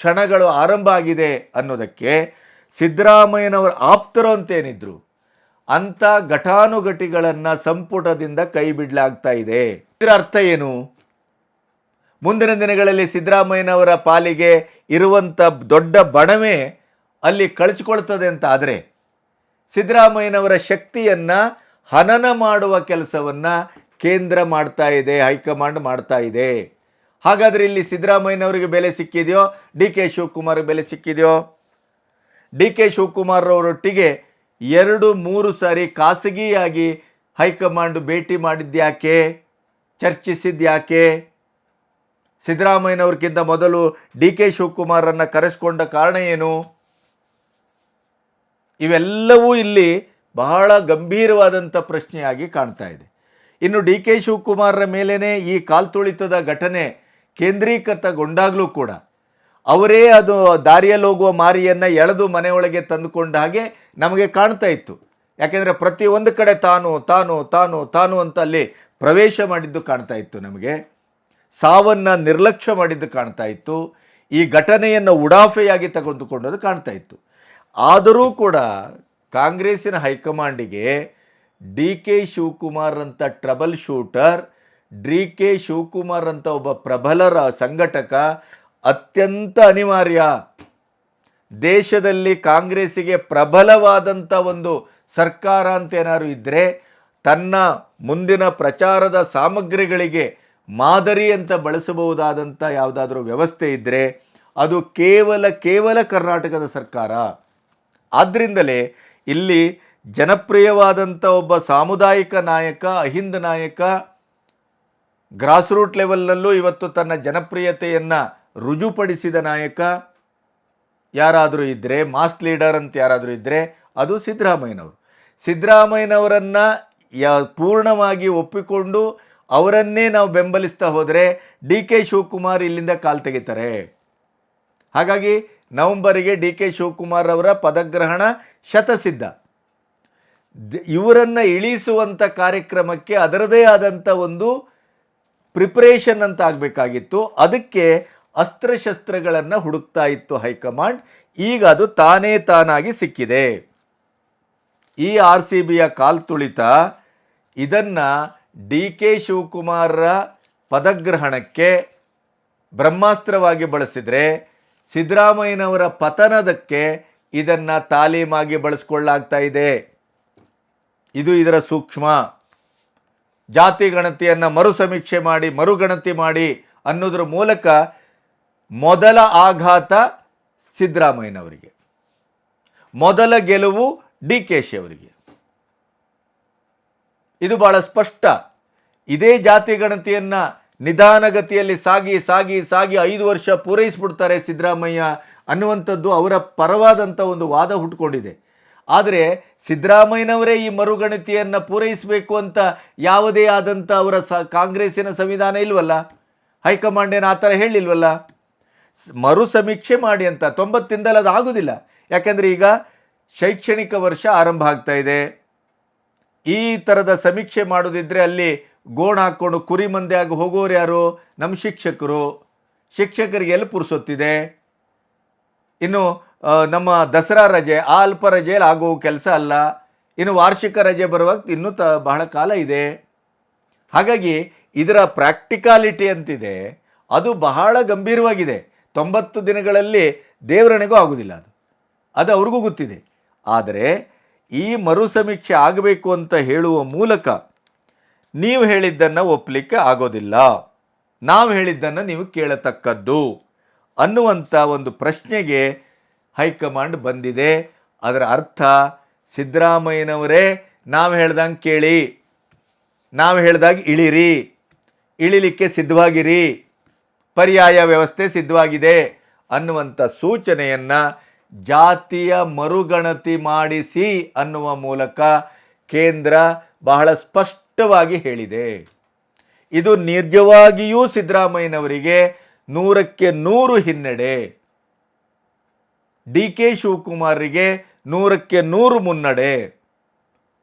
A: ಕ್ಷಣಗಳು ಆರಂಭ ಆಗಿದೆ ಅನ್ನೋದಕ್ಕೆ ಸಿದ್ದರಾಮಯ್ಯನವರ ಆಪ್ತರು ಅಂತೇನಿದ್ರು. ಅಂಥ ಘಟಾನುಘಟಿಗಳನ್ನು ಸಂಪುಟದಿಂದ ಕೈ ಬಿಡಲಾಗ್ತಾ ಇದೆ. ಇದರ ಅರ್ಥ ಏನು? ಮುಂದಿನ ದಿನಗಳಲ್ಲಿ ಸಿದ್ದರಾಮಯ್ಯನವರ ಪಾಲಿಗೆ ಇರುವಂಥ ದೊಡ್ಡ ಬಣವೇ ಅಲ್ಲಿ ಕಳಚಿಕೊಳ್ತದೆ ಅಂತ ಆದರೆ ಸಿದ್ದರಾಮಯ್ಯನವರ ಶಕ್ತಿಯನ್ನು ಹನನ ಮಾಡುವ ಕೆಲಸವನ್ನು ಕೇಂದ್ರ ಮಾಡ್ತಾ ಇದೆ, ಹೈಕಮಾಂಡ್ ಮಾಡ್ತಾ ಇದೆ. ಹಾಗಾದರೆ ಇಲ್ಲಿ ಸಿದ್ದರಾಮಯ್ಯನವರಿಗೆ ಬೆಲೆ ಸಿಕ್ಕಿದೆಯೋ? ಡಿ ಕೆ ಶಿವಕುಮಾರ್ಗೆ ಬೆಲೆ ಸಿಕ್ಕಿದೆಯೋ? ಡಿ ಕೆ ಶಿವಕುಮಾರ್ ಅವರೊಟ್ಟಿಗೆ ಎರಡು ಮೂರು ಸಾರಿ ಖಾಸಗಿಯಾಗಿ ಹೈಕಮಾಂಡ್ ಭೇಟಿ ಮಾಡಿದ್ಯಾಕೆ ಚರ್ಚಿಸಿದ್ಯಾಕೆ ಸಿದ್ದರಾಮಯ್ಯನವ್ರಿಗಿಂತ ಮೊದಲು ಡಿ ಕೆ ಶಿವಕುಮಾರನ್ನು ಕರೆಸ್ಕೊಂಡ ಕಾರಣ ಏನು? ಇವೆಲ್ಲವೂ ಇಲ್ಲಿ ಬಹಳ ಗಂಭೀರವಾದಂಥ ಪ್ರಶ್ನೆಯಾಗಿ ಕಾಣ್ತಾ ಇದೆ. ಇನ್ನು ಡಿ ಕೆ ಶಿವಕುಮಾರರ ಮೇಲೇ ಈ ಕಾಲ್ತುಳಿತದ ಘಟನೆ ಕೇಂದ್ರೀಕೃತಗೊಂಡಾಗಲೂ ಕೂಡ ಅವರೇ ಅದು ದಾರಿಯಲ್ಲಿ ಹೋಗುವ ಮಾರಿಯನ್ನು ಎಳೆದು ಮನೆಯೊಳಗೆ ತಂದುಕೊಂಡ ಹಾಗೆ ನಮಗೆ ಕಾಣ್ತಾ ಇತ್ತು. ಯಾಕೆಂದರೆ ಪ್ರತಿಯೊಂದು ಕಡೆ ತಾನು ತಾನು ತಾನು ತಾನು ಅಂತ ಅಲ್ಲಿ ಪ್ರವೇಶ ಮಾಡಿದ್ದು ಕಾಣ್ತಾ ಇತ್ತು ನಮಗೆ. ಸಾವನ್ನು ನಿರ್ಲಕ್ಷ್ಯ ಮಾಡಿದ್ದು ಕಾಣ್ತಾ ಇತ್ತು. ಈ ಘಟನೆಯನ್ನು ಉಡಾಫೆಯಾಗಿ ತೆಗೆದುಕೊಂಡದ್ದು ಕಾಣ್ತಾ ಇತ್ತು. ಆದರೂ ಕೂಡ ಕಾಂಗ್ರೆಸ್ಸಿನ ಹೈಕಮಾಂಡಿಗೆ ಡಿ ಕೆ ಶಿವಕುಮಾರ್ ಅಂತ trouble shooter D K Shivakumar ಅಂತ ಒಬ್ಬ ಪ್ರಬಲರ ಸಂಘಟಕ ಅತ್ಯಂತ ಅನಿವಾರ್ಯ. ದೇಶದಲ್ಲಿ ಕಾಂಗ್ರೆಸ್ಸಿಗೆ ಪ್ರಬಲವಾದಂಥ ಒಂದು ಸರ್ಕಾರ ಅಂತ ಏನಾದ್ರು ಇದ್ದರೆ ತನ್ನ ಮುಂದಿನ ಪ್ರಚಾರದ ಸಾಮಗ್ರಿಗಳಿಗೆ ಮಾದರಿ ಅಂತ ಬಳಸಬಹುದಾದಂಥ ಯಾವುದಾದ್ರೂ ವ್ಯವಸ್ಥೆ ಇದ್ದರೆ ಅದು ಕೇವಲ ಕೇವಲ ಕರ್ನಾಟಕದ ಸರ್ಕಾರ. ಆದ್ದರಿಂದಲೇ ಇಲ್ಲಿ ಜನಪ್ರಿಯವಾದಂಥ ಒಬ್ಬ ಸಾಮುದಾಯಿಕ ನಾಯಕ, ಅಹಿಂದ ನಾಯಕ ಗ್ರಾಸ್ರೂಟ್ ಲೆವೆಲ್ನಲ್ಲೂ ಇವತ್ತು ತನ್ನ ಜನಪ್ರಿಯತೆಯನ್ನು ರುಜುಪಡಿಸಿದ ನಾಯಕ ಯಾರಾದರೂ ಇದ್ದರೆ ಮಾಸ್ ಲೀಡರ್ ಅಂತ ಯಾರಾದರೂ ಇದ್ದರೆ ಅದು ಸಿದ್ದರಾಮಯ್ಯನವರು. ಸಿದ್ದರಾಮಯ್ಯನವರನ್ನು ಯಾ, ಪೂರ್ಣವಾಗಿ ಒಪ್ಪಿಕೊಂಡು ಅವರನ್ನೇ ನಾವು ಬೆಂಬಲಿಸ್ತಾ ಹೋದರೆ ಡಿ ಕೆ ಶಿವಕುಮಾರ್ ಇಲ್ಲಿಂದ ಕಾಲು ತೆಗಿತಾರೆ. ಹಾಗಾಗಿ ನವೆಂಬರಿಗೆ ಡಿ ಕೆ ಶಿವಕುಮಾರ್ ಅವರ ಪದಗ್ರಹಣ ಶತಸಿದ್ಧ. ಇವರನ್ನು ಇಳಿಸುವಂಥ ಕಾರ್ಯಕ್ರಮಕ್ಕೆ ಅದರದೇ ಆದಂಥ ಒಂದು ಪ್ರಿಪ್ರೇಷನ್ ಅಂತ ಆಗಬೇಕಾಗಿತ್ತು. ಅದಕ್ಕೆ ಅಸ್ತ್ರಶಸ್ತ್ರಗಳನ್ನು ಹುಡುಕ್ತಾ ಇತ್ತು ಹೈಕಮಾಂಡ್. ಈಗ ಅದು ತಾನೇ ತಾನಾಗಿ ಸಿಕ್ಕಿದೆ. ಈ ಆರ್ ಸಿ ಬಿಯ ಕಾಲ್ತುಳಿತ ಇದನ್ನು ಡಿ ಕೆ ಶಿವಕುಮಾರರ ಪದಗ್ರಹಣಕ್ಕೆ ಬ್ರಹ್ಮಾಸ್ತ್ರವಾಗಿ ಬಳಸಿದರೆ ಸಿದ್ದರಾಮಯ್ಯನವರ ಪತನದಕ್ಕೆ ಇದನ್ನು ತಾಲೀಮಾಗಿ ಬಳಸ್ಕೊಳ್ಳಾಗ್ತಾ ಇದೆ. ಇದು ಇದರ ಸೂಕ್ಷ್ಮ. ಜಾತಿ ಗಣತಿಯನ್ನು ಮರುಸಮೀಕ್ಷೆ ಮಾಡಿ, ಮರುಗಣತಿ ಮಾಡಿ ಅನ್ನೋದ್ರ ಮೂಲಕ ಮೊದಲ ಆಘಾತ ಸಿದ್ದರಾಮಯ್ಯನವರಿಗೆ. ಮೊದಲ ಗೆಲುವು ಡಿ ಕೆ ಶಿ ಅವರಿಗೆ ಇದು ಬಹಳ ಸ್ಪಷ್ಟ. ಇದೇ ಜಾತಿ ಗಣತಿಯನ್ನು ನಿಧಾನಗತಿಯಲ್ಲಿ ಸಾಗಿ ಸಾಗಿ ಸಾಗಿ ಐದು ವರ್ಷ ಪೂರೈಸಿಬಿಡ್ತಾರೆ ಸಿದ್ದರಾಮಯ್ಯ ಅನ್ನುವಂಥದ್ದು ಅವರ ಪರವಾದಂಥ ಒಂದು ವಾದ ಹುಟ್ಕೊಂಡಿದೆ. ಆದರೆ ಸಿದ್ದರಾಮಯ್ಯನವರೇ ಈ ಮರುಗಣತಿಯನ್ನು ಪೂರೈಸಬೇಕು ಅಂತ ಯಾವುದೇ ಆದಂಥ ಅವರ ಸ ಕಾಂಗ್ರೆಸ್ಸಿನ ಸಂವಿಧಾನ ಇಲ್ವಲ್ಲ? ಹೈಕಮಾಂಡ್ ಏನು ಆ ಥರ ಹೇಳಿಲ್ವಲ್ಲ? ಮರು ಸಮೀಕ್ಷೆ ಮಾಡಿ ಅಂತ ತೊಂಬತ್ತಿಂದಲೇ ಅದು ಆಗೋದಿಲ್ಲ. ಯಾಕೆಂದರೆ ಈಗ ಶೈಕ್ಷಣಿಕ ವರ್ಷ ಆರಂಭ ಆಗ್ತಾ ಇದೆ. ಈ ಥರದ ಸಮೀಕ್ಷೆ ಮಾಡೋದಿದ್ರೆ ಅಲ್ಲಿ ಗೋಣ ಹಾಕ್ಕೊಂಡು ಕುರಿ ಮಂದೆ ಆಗಿ ಹೋಗೋರು ಯಾರು? ನಮ್ಮ ಶಿಕ್ಷಕರು. ಶಿಕ್ಷಕರಿಗೆ ಎಲ್ಲಿ ಪುರುಸೊತ್ತಿದೆ? ಇನ್ನು ನಮ್ಮ ದಸರಾ ರಜೆ, ಆ ಅಲ್ಪ ರಜೆಯಲ್ಲಿ ಆಗೋ ಕೆಲಸ ಅಲ್ಲ. ಇನ್ನು ವಾರ್ಷಿಕ ರಜೆ ಬರುವಾಗ ಇನ್ನೂ ತ, ಬಹಳ ಕಾಲ ಇದೆ. ಹಾಗಾಗಿ ಇದರ ಪ್ರಾಕ್ಟಿಕಾಲಿಟಿ ಅಂತಿದೆ. ಅದು ಬಹಳ ಗಂಭೀರವಾಗಿದೆ. ತೊಂಬತ್ತು ದಿನಗಳಲ್ಲಿ ದೇವರಣೆಗೂ ಆಗೋದಿಲ್ಲ ಅದು. ಅದು ಅವ್ರಿಗೂ ಗೊತ್ತಿದೆ. ಆದರೆ ಈ ಮರು ಸಮೀಕ್ಷೆ ಆಗಬೇಕು ಅಂತ ಹೇಳುವ ಮೂಲಕ ನೀವು ಹೇಳಿದ್ದನ್ನು ಒಪ್ಪಲಿಕ್ಕೆ ಆಗೋದಿಲ್ಲ. ನಾವು ಹೇಳಿದ್ದನ್ನು ನೀವು ಕೇಳತಕ್ಕದ್ದು ಅನ್ನುವಂಥ ಒಂದು ಪ್ರಶ್ನೆಗೆ ಹೈಕಮಾಂಡ್ ಬಂದಿದೆ. ಅದರ ಅರ್ಥ ಸಿದ್ದರಾಮಯ್ಯನವರೇ, ನಾವು ಹೇಳ್ದಂಗೆ ಕೇಳಿ. ನಾವು ಹೇಳ್ದಾಗ ಇಳಿರಿ. ಇಳಿಲಿಕ್ಕೆ ಸಿದ್ಧವಾಗಿರಿ. ಪರ್ಯಾಯ ವ್ಯವಸ್ಥೆ ಸಿದ್ಧವಾಗಿದೆ ಅನ್ನುವಂಥ ಸೂಚನೆಯನ್ನು ಜಾತಿಯ ಮರುಗಣತಿ ಮಾಡಿಸಿ ಅನ್ನುವ ಮೂಲಕ ಕೇಂದ್ರ ಬಹಳ ಸ್ಪಷ್ಟವಾಗಿ ಹೇಳಿದೆ. ಇದು ನಿಜವಾಗಿಯೂ ಸಿದ್ದರಾಮಯ್ಯನವರಿಗೆ ನೂರಕ್ಕೆ ನೂರು ಹಿನ್ನಡೆ. ಡಿ ಕೆ ಶಿವಕುಮಾರ್ರಿಗೆ ನೂರಕ್ಕೆ ನೂರು ಮುನ್ನಡೆ.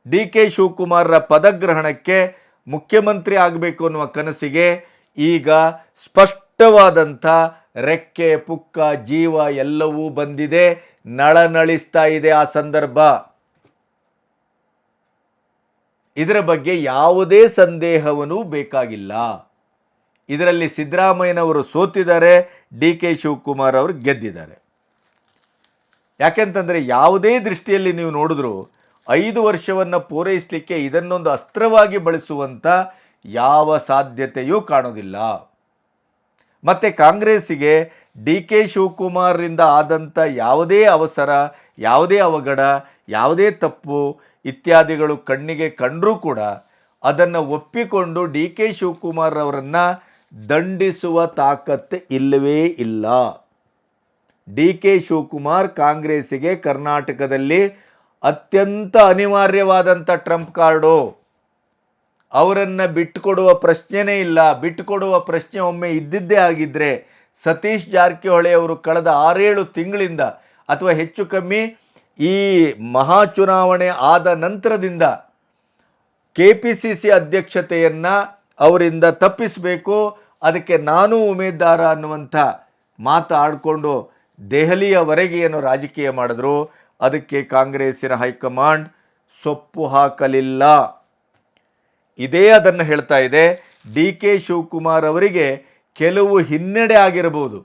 A: ಡಿ ಕೆ ಶಿವಕುಮಾರರ ಪದಗ್ರಹಣಕ್ಕೆ ಮುಖ್ಯಮಂತ್ರಿ ಆಗಬೇಕು ಅನ್ನುವ ಕನಸಿಗೆ ಈಗ ಸ್ಪಷ್ಟವಾದಂಥ ರೆಕ್ಕೆ, ಪುಕ್ಕ, ಜೀವ ಎಲ್ಲವೂ ಬಂದಿದೆ. ನಳನಳಿಸ್ತಾ ಇದೆ ಆ ಸಂದರ್ಭ. ಇದರ ಬಗ್ಗೆ ಯಾವುದೇ ಸಂದೇಹವೂ ಬೇಕಾಗಿಲ್ಲ. ಇದರಲ್ಲಿ ಸಿದ್ದರಾಮಯ್ಯನವರು ಸೋತಿದ್ದಾರೆ, ಡಿ ಕೆ ಶಿವಕುಮಾರ್ ಅವರು ಗೆದ್ದಿದ್ದಾರೆ. ಯಾಕೆಂತಂದರೆ ಯಾವುದೇ ದೃಷ್ಟಿಯಲ್ಲಿ ನೀವು ನೋಡಿದ್ರು ಐದು ವರ್ಷವನ್ನು ಪೂರೈಸಲಿಕ್ಕೆ ಇದನ್ನೊಂದು ಅಸ್ತ್ರವಾಗಿ ಬಳಸುವಂಥ ಯಾವ ಸಾಧ್ಯತೆಯೂ ಕಾಣೋದಿಲ್ಲ. ಮತ್ತು ಕಾಂಗ್ರೆಸ್ಸಿಗೆ ಡಿ ಕೆ ಶಿವಕುಮಾರ್ರಿಂದ ಆದಂಥ ಯಾವುದೇ ಅವಸರ, ಯಾವುದೇ ಅವಘಡ, ಯಾವುದೇ ತಪ್ಪು ಇತ್ಯಾದಿಗಳು ಕಣ್ಣಿಗೆ ಕಂಡರೂ ಕೂಡ ಅದನ್ನು ಒಪ್ಪಿಕೊಂಡು ಡಿ ಕೆ ಶಿವಕುಮಾರ್ ಅವರನ್ನು ದಂಡಿಸುವ ತಾಕತ್ತು ಇಲ್ಲವೇ ಇಲ್ಲ. ಡಿ ಕೆ ಶಿವಕುಮಾರ್ ಕಾಂಗ್ರೆಸ್ಸಿಗೆ ಕರ್ನಾಟಕದಲ್ಲಿ ಅತ್ಯಂತ ಅನಿವಾರ್ಯವಾದಂಥ ಟ್ರಂಪ್ ಕಾರ್ಡು. ಅವರನ್ನು ಬಿಟ್ಟುಕೊಡುವ ಪ್ರಶ್ನೆನೇ ಇಲ್ಲ. ಬಿಟ್ಟುಕೊಡುವ ಪ್ರಶ್ನೆ ಒಮ್ಮೆ ಇದ್ದಿದ್ದೇ ಆಗಿದ್ದರೆ ಸತೀಶ್ ಜಾರಕಿಹೊಳಿ ಅವರು ಕಳೆದ ಆರೇಳು ತಿಂಗಳಿಂದ ಅಥವಾ ಹೆಚ್ಚು ಕಮ್ಮಿ ಈ ಮಹಾ ಚುನಾವಣೆ ಆದ ನಂತರದಿಂದ ಕೆ ಪಿ ಸಿ ಸಿ ಅಧ್ಯಕ್ಷತೆಯನ್ನು ಅವರಿಂದ ತಪ್ಪಿಸಬೇಕು. ಅದಕ್ಕೆ ನಾನು ಉಮೇದ್ದಾರ ಅನ್ನುವಂಥ ಮಾತು ಆಡಿಕೊಂಡು ದೆಹಲಿಯವರೆಗೆ ಏನು ರಾಜಕೀಯ ಮಾಡಿದ್ರು. ಅದಕ್ಕೆ ಕಾಂಗ್ರೆಸ್ಸಿನ ಹೈಕಮಾಂಡ್ ಸೊಪ್ಪು ಹಾಕಲಿಲ್ಲ. ಇದೇ ಅದನ್ನು ಹೇಳ್ತಾ ಇದೆ. ಡಿ ಕೆ ಶಿವಕುಮಾರ್ ಅವರಿಗೆ ಕೆಲವು ಹಿನ್ನಡೆ ಆಗಿರಬಹುದು.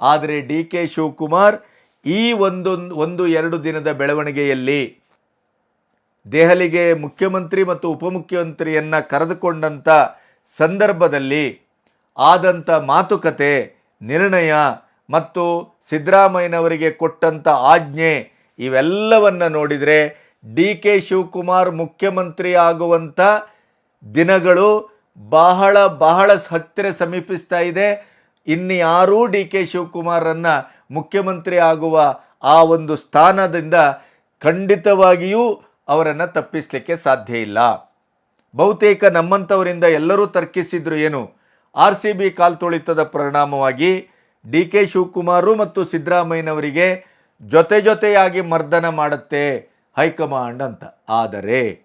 A: ಆದರೆ ಡಿ ಕೆ ಶಿವಕುಮಾರ್ ಈ ಒಂದು ಒಂದು, ಎರಡು ದಿನದ ಬೆಳವಣಿಗೆಯಲ್ಲಿ ದೆಹಲಿಗೆ ಮುಖ್ಯಮಂತ್ರಿ ಮತ್ತು ಉಪಮುಖ್ಯಮಂತ್ರಿಯನ್ನು ಕರೆದುಕೊಂಡಂಥ ಸಂದರ್ಭದಲ್ಲಿ ಆದಂಥ ಮಾತುಕತೆ, ನಿರ್ಣಯ ಮತ್ತು ಸಿದ್ದರಾಮಯ್ಯನವರಿಗೆ ಕೊಟ್ಟಂಥ ಆಜ್ಞೆ ಇವೆಲ್ಲವನ್ನು ನೋಡಿದರೆ ಡಿ ಕೆ ಶಿವಕುಮಾರ್ ಮುಖ್ಯಮಂತ್ರಿ ಆಗುವಂಥ ದಿನಗಳು ಬಹಳ ಬಹಳ ಹತ್ತಿರ ಸಮೀಪಿಸ್ತಾ ಇದೆ. ಇನ್ಯಾರೂ ಡಿ ಕೆ ಶಿವಕುಮಾರನ್ನು ಮುಖ್ಯಮಂತ್ರಿ ಆಗುವ ಆ ಒಂದು ಸ್ಥಾನದಿಂದ ಖಂಡಿತವಾಗಿಯೂ ಅವರನ್ನು ತಪ್ಪಿಸಲಿಕ್ಕೆ ಸಾಧ್ಯ ಇಲ್ಲ. ಬಹುತೇಕ ನಮ್ಮಂಥವರಿಂದ ಎಲ್ಲರೂ ತರ್ಕಿಸಿದ್ರು ಏನು? ಆರ್ ಸಿ ಬಿ ಕಾಲ್ತುಳಿತದ ಪರಿಣಾಮವಾಗಿ ಡಿ ಕೆ ಶಿವಕುಮಾರು ಮತ್ತು ಸಿದ್ದರಾಮಯ್ಯನವರಿಗೆ ಜೊತೆ ಜೊತೆಯಾಗಿ ಮರ್ದನ ಮಾಡುತ್ತೆ ಹೈಕಮಾಂಡ್ ಅಂತ. ಆದರೆ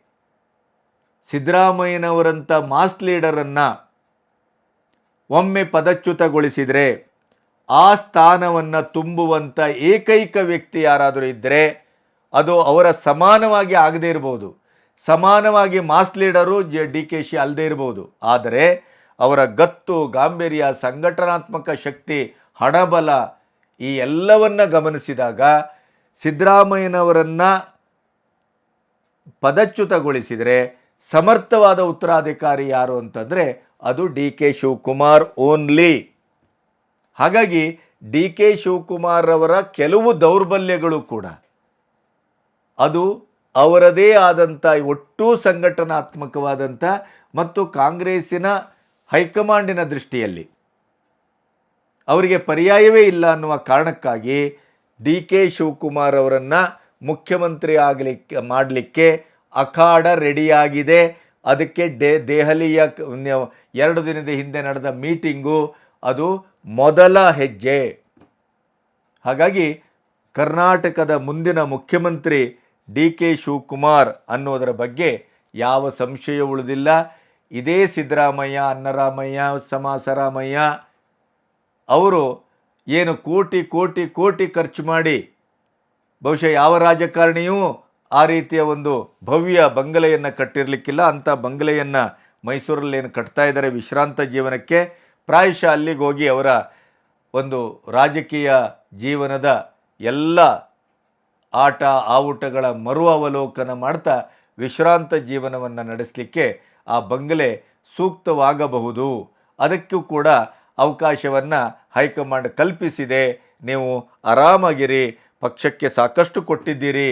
A: ಸಿದ್ದರಾಮಯ್ಯನವರಂಥ ಮಾಸ್ ಲೀಡರನ್ನು ಒಮ್ಮೆ ಪದಚ್ಯುತಗೊಳಿಸಿದರೆ ಆ ಸ್ಥಾನವನ್ನು ತುಂಬುವಂಥ ಏಕೈಕ ವ್ಯಕ್ತಿ ಯಾರಾದರೂ ಇದ್ದರೆ ಅದು ಅವರ ಸಮಾನವಾಗಿ ಆಗದೇ ಇರ್ಬೋದು. ಸಮಾನವಾಗಿ ಮಾಸ್ ಲೀಡರು ಜೆ ಡಿ ಕೆ ಶಿ ಅಲ್ಲದೆ ಇರ್ಬೋದು. ಆದರೆ ಅವರ ಗತ್ತು, ಗಾಂಭೀರ್ಯ, ಸಂಘಟನಾತ್ಮಕ ಶಕ್ತಿ, ಹಣಬಲ ಈ ಎಲ್ಲವನ್ನು ಗಮನಿಸಿದಾಗ ಸಿದ್ದರಾಮಯ್ಯನವರನ್ನು ಪದಚ್ಯುತಗೊಳಿಸಿದರೆ ಸಮರ್ಥವಾದ ಉತ್ತರಾಧಿಕಾರಿ ಯಾರು ಅಂತಂದರೆ ಅದು ಡಿ ಕೆ ಶಿವಕುಮಾರ್ ಓನ್ಲಿ. ಹಾಗಾಗಿ ಡಿ ಕೆ ಶಿವಕುಮಾರ್ ಅವರ ಕೆಲವು ದೌರ್ಬಲ್ಯಗಳು ಕೂಡ ಅದು ಅವರದೇ ಆದಂಥ ಒಟ್ಟು ಸಂಘಟನಾತ್ಮಕವಾದಂಥ ಮತ್ತು ಕಾಂಗ್ರೆಸ್ಸಿನ ಹೈಕಮಾಂಡಿನ ದೃಷ್ಟಿಯಲ್ಲಿ ಅವರಿಗೆ ಪರ್ಯಾಯವೇ ಇಲ್ಲ ಅನ್ನುವ ಕಾರಣಕ್ಕಾಗಿ ಡಿ ಕೆ ಶಿವಕುಮಾರ್ ಅವರನ್ನು ಮುಖ್ಯಮಂತ್ರಿ ಆಗಲಿಕ್ಕೆ, ಮಾಡಲಿಕ್ಕೆ ಅಖಾಡ ರೆಡಿಯಾಗಿದೆ. ಅದಕ್ಕೆ ಡೆ ದೆಹಲಿಯ ಎರಡು ದಿನದ ಹಿಂದೆ ನಡೆದ ಮೀಟಿಂಗು, ಅದು ಮೊದಲ ಹೆಜ್ಜೆ. ಹಾಗಾಗಿ ಕರ್ನಾಟಕದ ಮುಂದಿನ ಮುಖ್ಯಮಂತ್ರಿ ಡಿ ಕೆ ಶಿವಕುಮಾರ್ ಅನ್ನೋದರ ಬಗ್ಗೆ ಯಾವ ಸಂಶಯ ಉಳಿದಿಲ್ಲ. ಇದೇ ಸಿದ್ದರಾಮಯ್ಯ ಅನ್ನರಾಮಯ್ಯ ಸಮಾಸರಾಮಯ್ಯ ಅವರು ಏನು ಕೋಟಿ ಕೋಟಿ ಕೋಟಿ ಖರ್ಚು ಮಾಡಿ, ಬಹುಶಃ ಯಾವ ರಾಜಕಾರಣಿಯೂ ಆ ರೀತಿಯ ಒಂದು ಭವ್ಯ ಬಂಗಲೆಯನ್ನು ಕಟ್ಟಿರಲಿಕ್ಕಿಲ್ಲ. ಅಂಥ ಬಂಗಲೆಯನ್ನು ಮೈಸೂರಲ್ಲಿ ಏನು ಕಟ್ತಾ ಇದ್ದಾರೆ ವಿಶ್ರಾಂತ ಜೀವನಕ್ಕೆ, ಪ್ರಾಯಶಃ ಅಲ್ಲಿಗೆ ಹೋಗಿ ಅವರ ಒಂದು ರಾಜಕೀಯ ಜೀವನದ ಎಲ್ಲ ಆಟ, ಆವುಟಗಳ ಮರು ಅವಲೋಕನ ಮಾಡ್ತಾ ವಿಶ್ರಾಂತ ಜೀವನವನ್ನು ನಡೆಸಲಿಕ್ಕೆ ಆ ಬಂಗಲೆ ಸೂಕ್ತವಾಗಬಹುದು. ಅದಕ್ಕೂ ಕೂಡ ಅವಕಾಶವನ್ನು ಹೈಕಮಾಂಡ್ ಕಲ್ಪಿಸಿದೆ. ನೀವು ಆರಾಮಾಗಿರಿ, ಪಕ್ಷಕ್ಕೆ ಸಾಕಷ್ಟು ಕೊಟ್ಟಿದ್ದೀರಿ.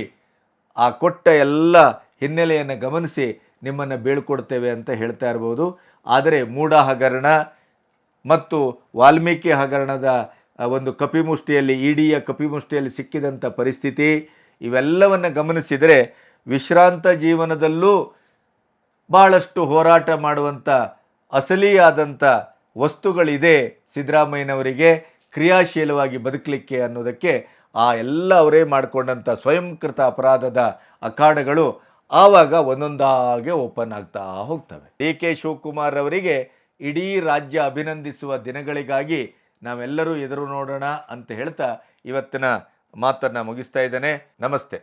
A: ಆ ಕೊಟ್ಟ ಎಲ್ಲ ಹಿನ್ನೆಲೆಯನ್ನು ಗಮನಿಸಿ ನಿಮ್ಮನ್ನು ಬೀಳ್ಕೊಡ್ತೇವೆ ಅಂತ ಹೇಳ್ತಾ ಇರ್ಬೋದು. ಆದರೆ ಮೂಢ ಹಗರಣ ಮತ್ತು ವಾಲ್ಮೀಕಿ ಹಗರಣದ ಒಂದು ಕಪಿಮುಷ್ಟಿಯಲ್ಲಿ ಇಡಿಯ ಕಪಿಮುಷ್ಟಿಯಲ್ಲಿ ಸಿಕ್ಕಿದಂಥ ಪರಿಸ್ಥಿತಿ, ಇವೆಲ್ಲವನ್ನು ಗಮನಿಸಿದರೆ ವಿಶ್ರಾಂತ ಜೀವನದಲ್ಲೂ ಭಾಳಷ್ಟು ಹೋರಾಟ ಮಾಡುವಂಥ ಅಸಲಿಯಾದಂಥ ವಸ್ತುಗಳಿದೆ ಸಿದ್ದರಾಮಯ್ಯನವರಿಗೆ ಕ್ರಿಯಾಶೀಲವಾಗಿ ಬದುಕಲಿಕ್ಕೆ ಅನ್ನೋದಕ್ಕೆ ಆ ಎಲ್ಲ ಅವರೇ ಮಾಡಿಕೊಂಡಂಥ ಸ್ವಯಂಕೃತ ಅಪರಾಧದ ಅಖಾಡಗಳು ಆವಾಗ ಒಂದೊಂದಾಗೆ ಓಪನ್ ಆಗ್ತಾ ಹೋಗ್ತವೆ. ಡಿ ಕೆ ಶಿವಕುಮಾರ್ ಅವರಿಗೆ ಇಡೀ ರಾಜ್ಯ ಅಭಿನಂದಿಸುವ ದಿನಗಳಿಗಾಗಿ ನಾವೆಲ್ಲರೂ ಎದುರು ನೋಡೋಣ ಅಂತ ಹೇಳ್ತಾ ಇವತ್ತಿನ ಮಾತನ್ನು ಮುಗಿಸ್ತಾ ಇದ್ದೇನೆ. ನಮಸ್ತೆ.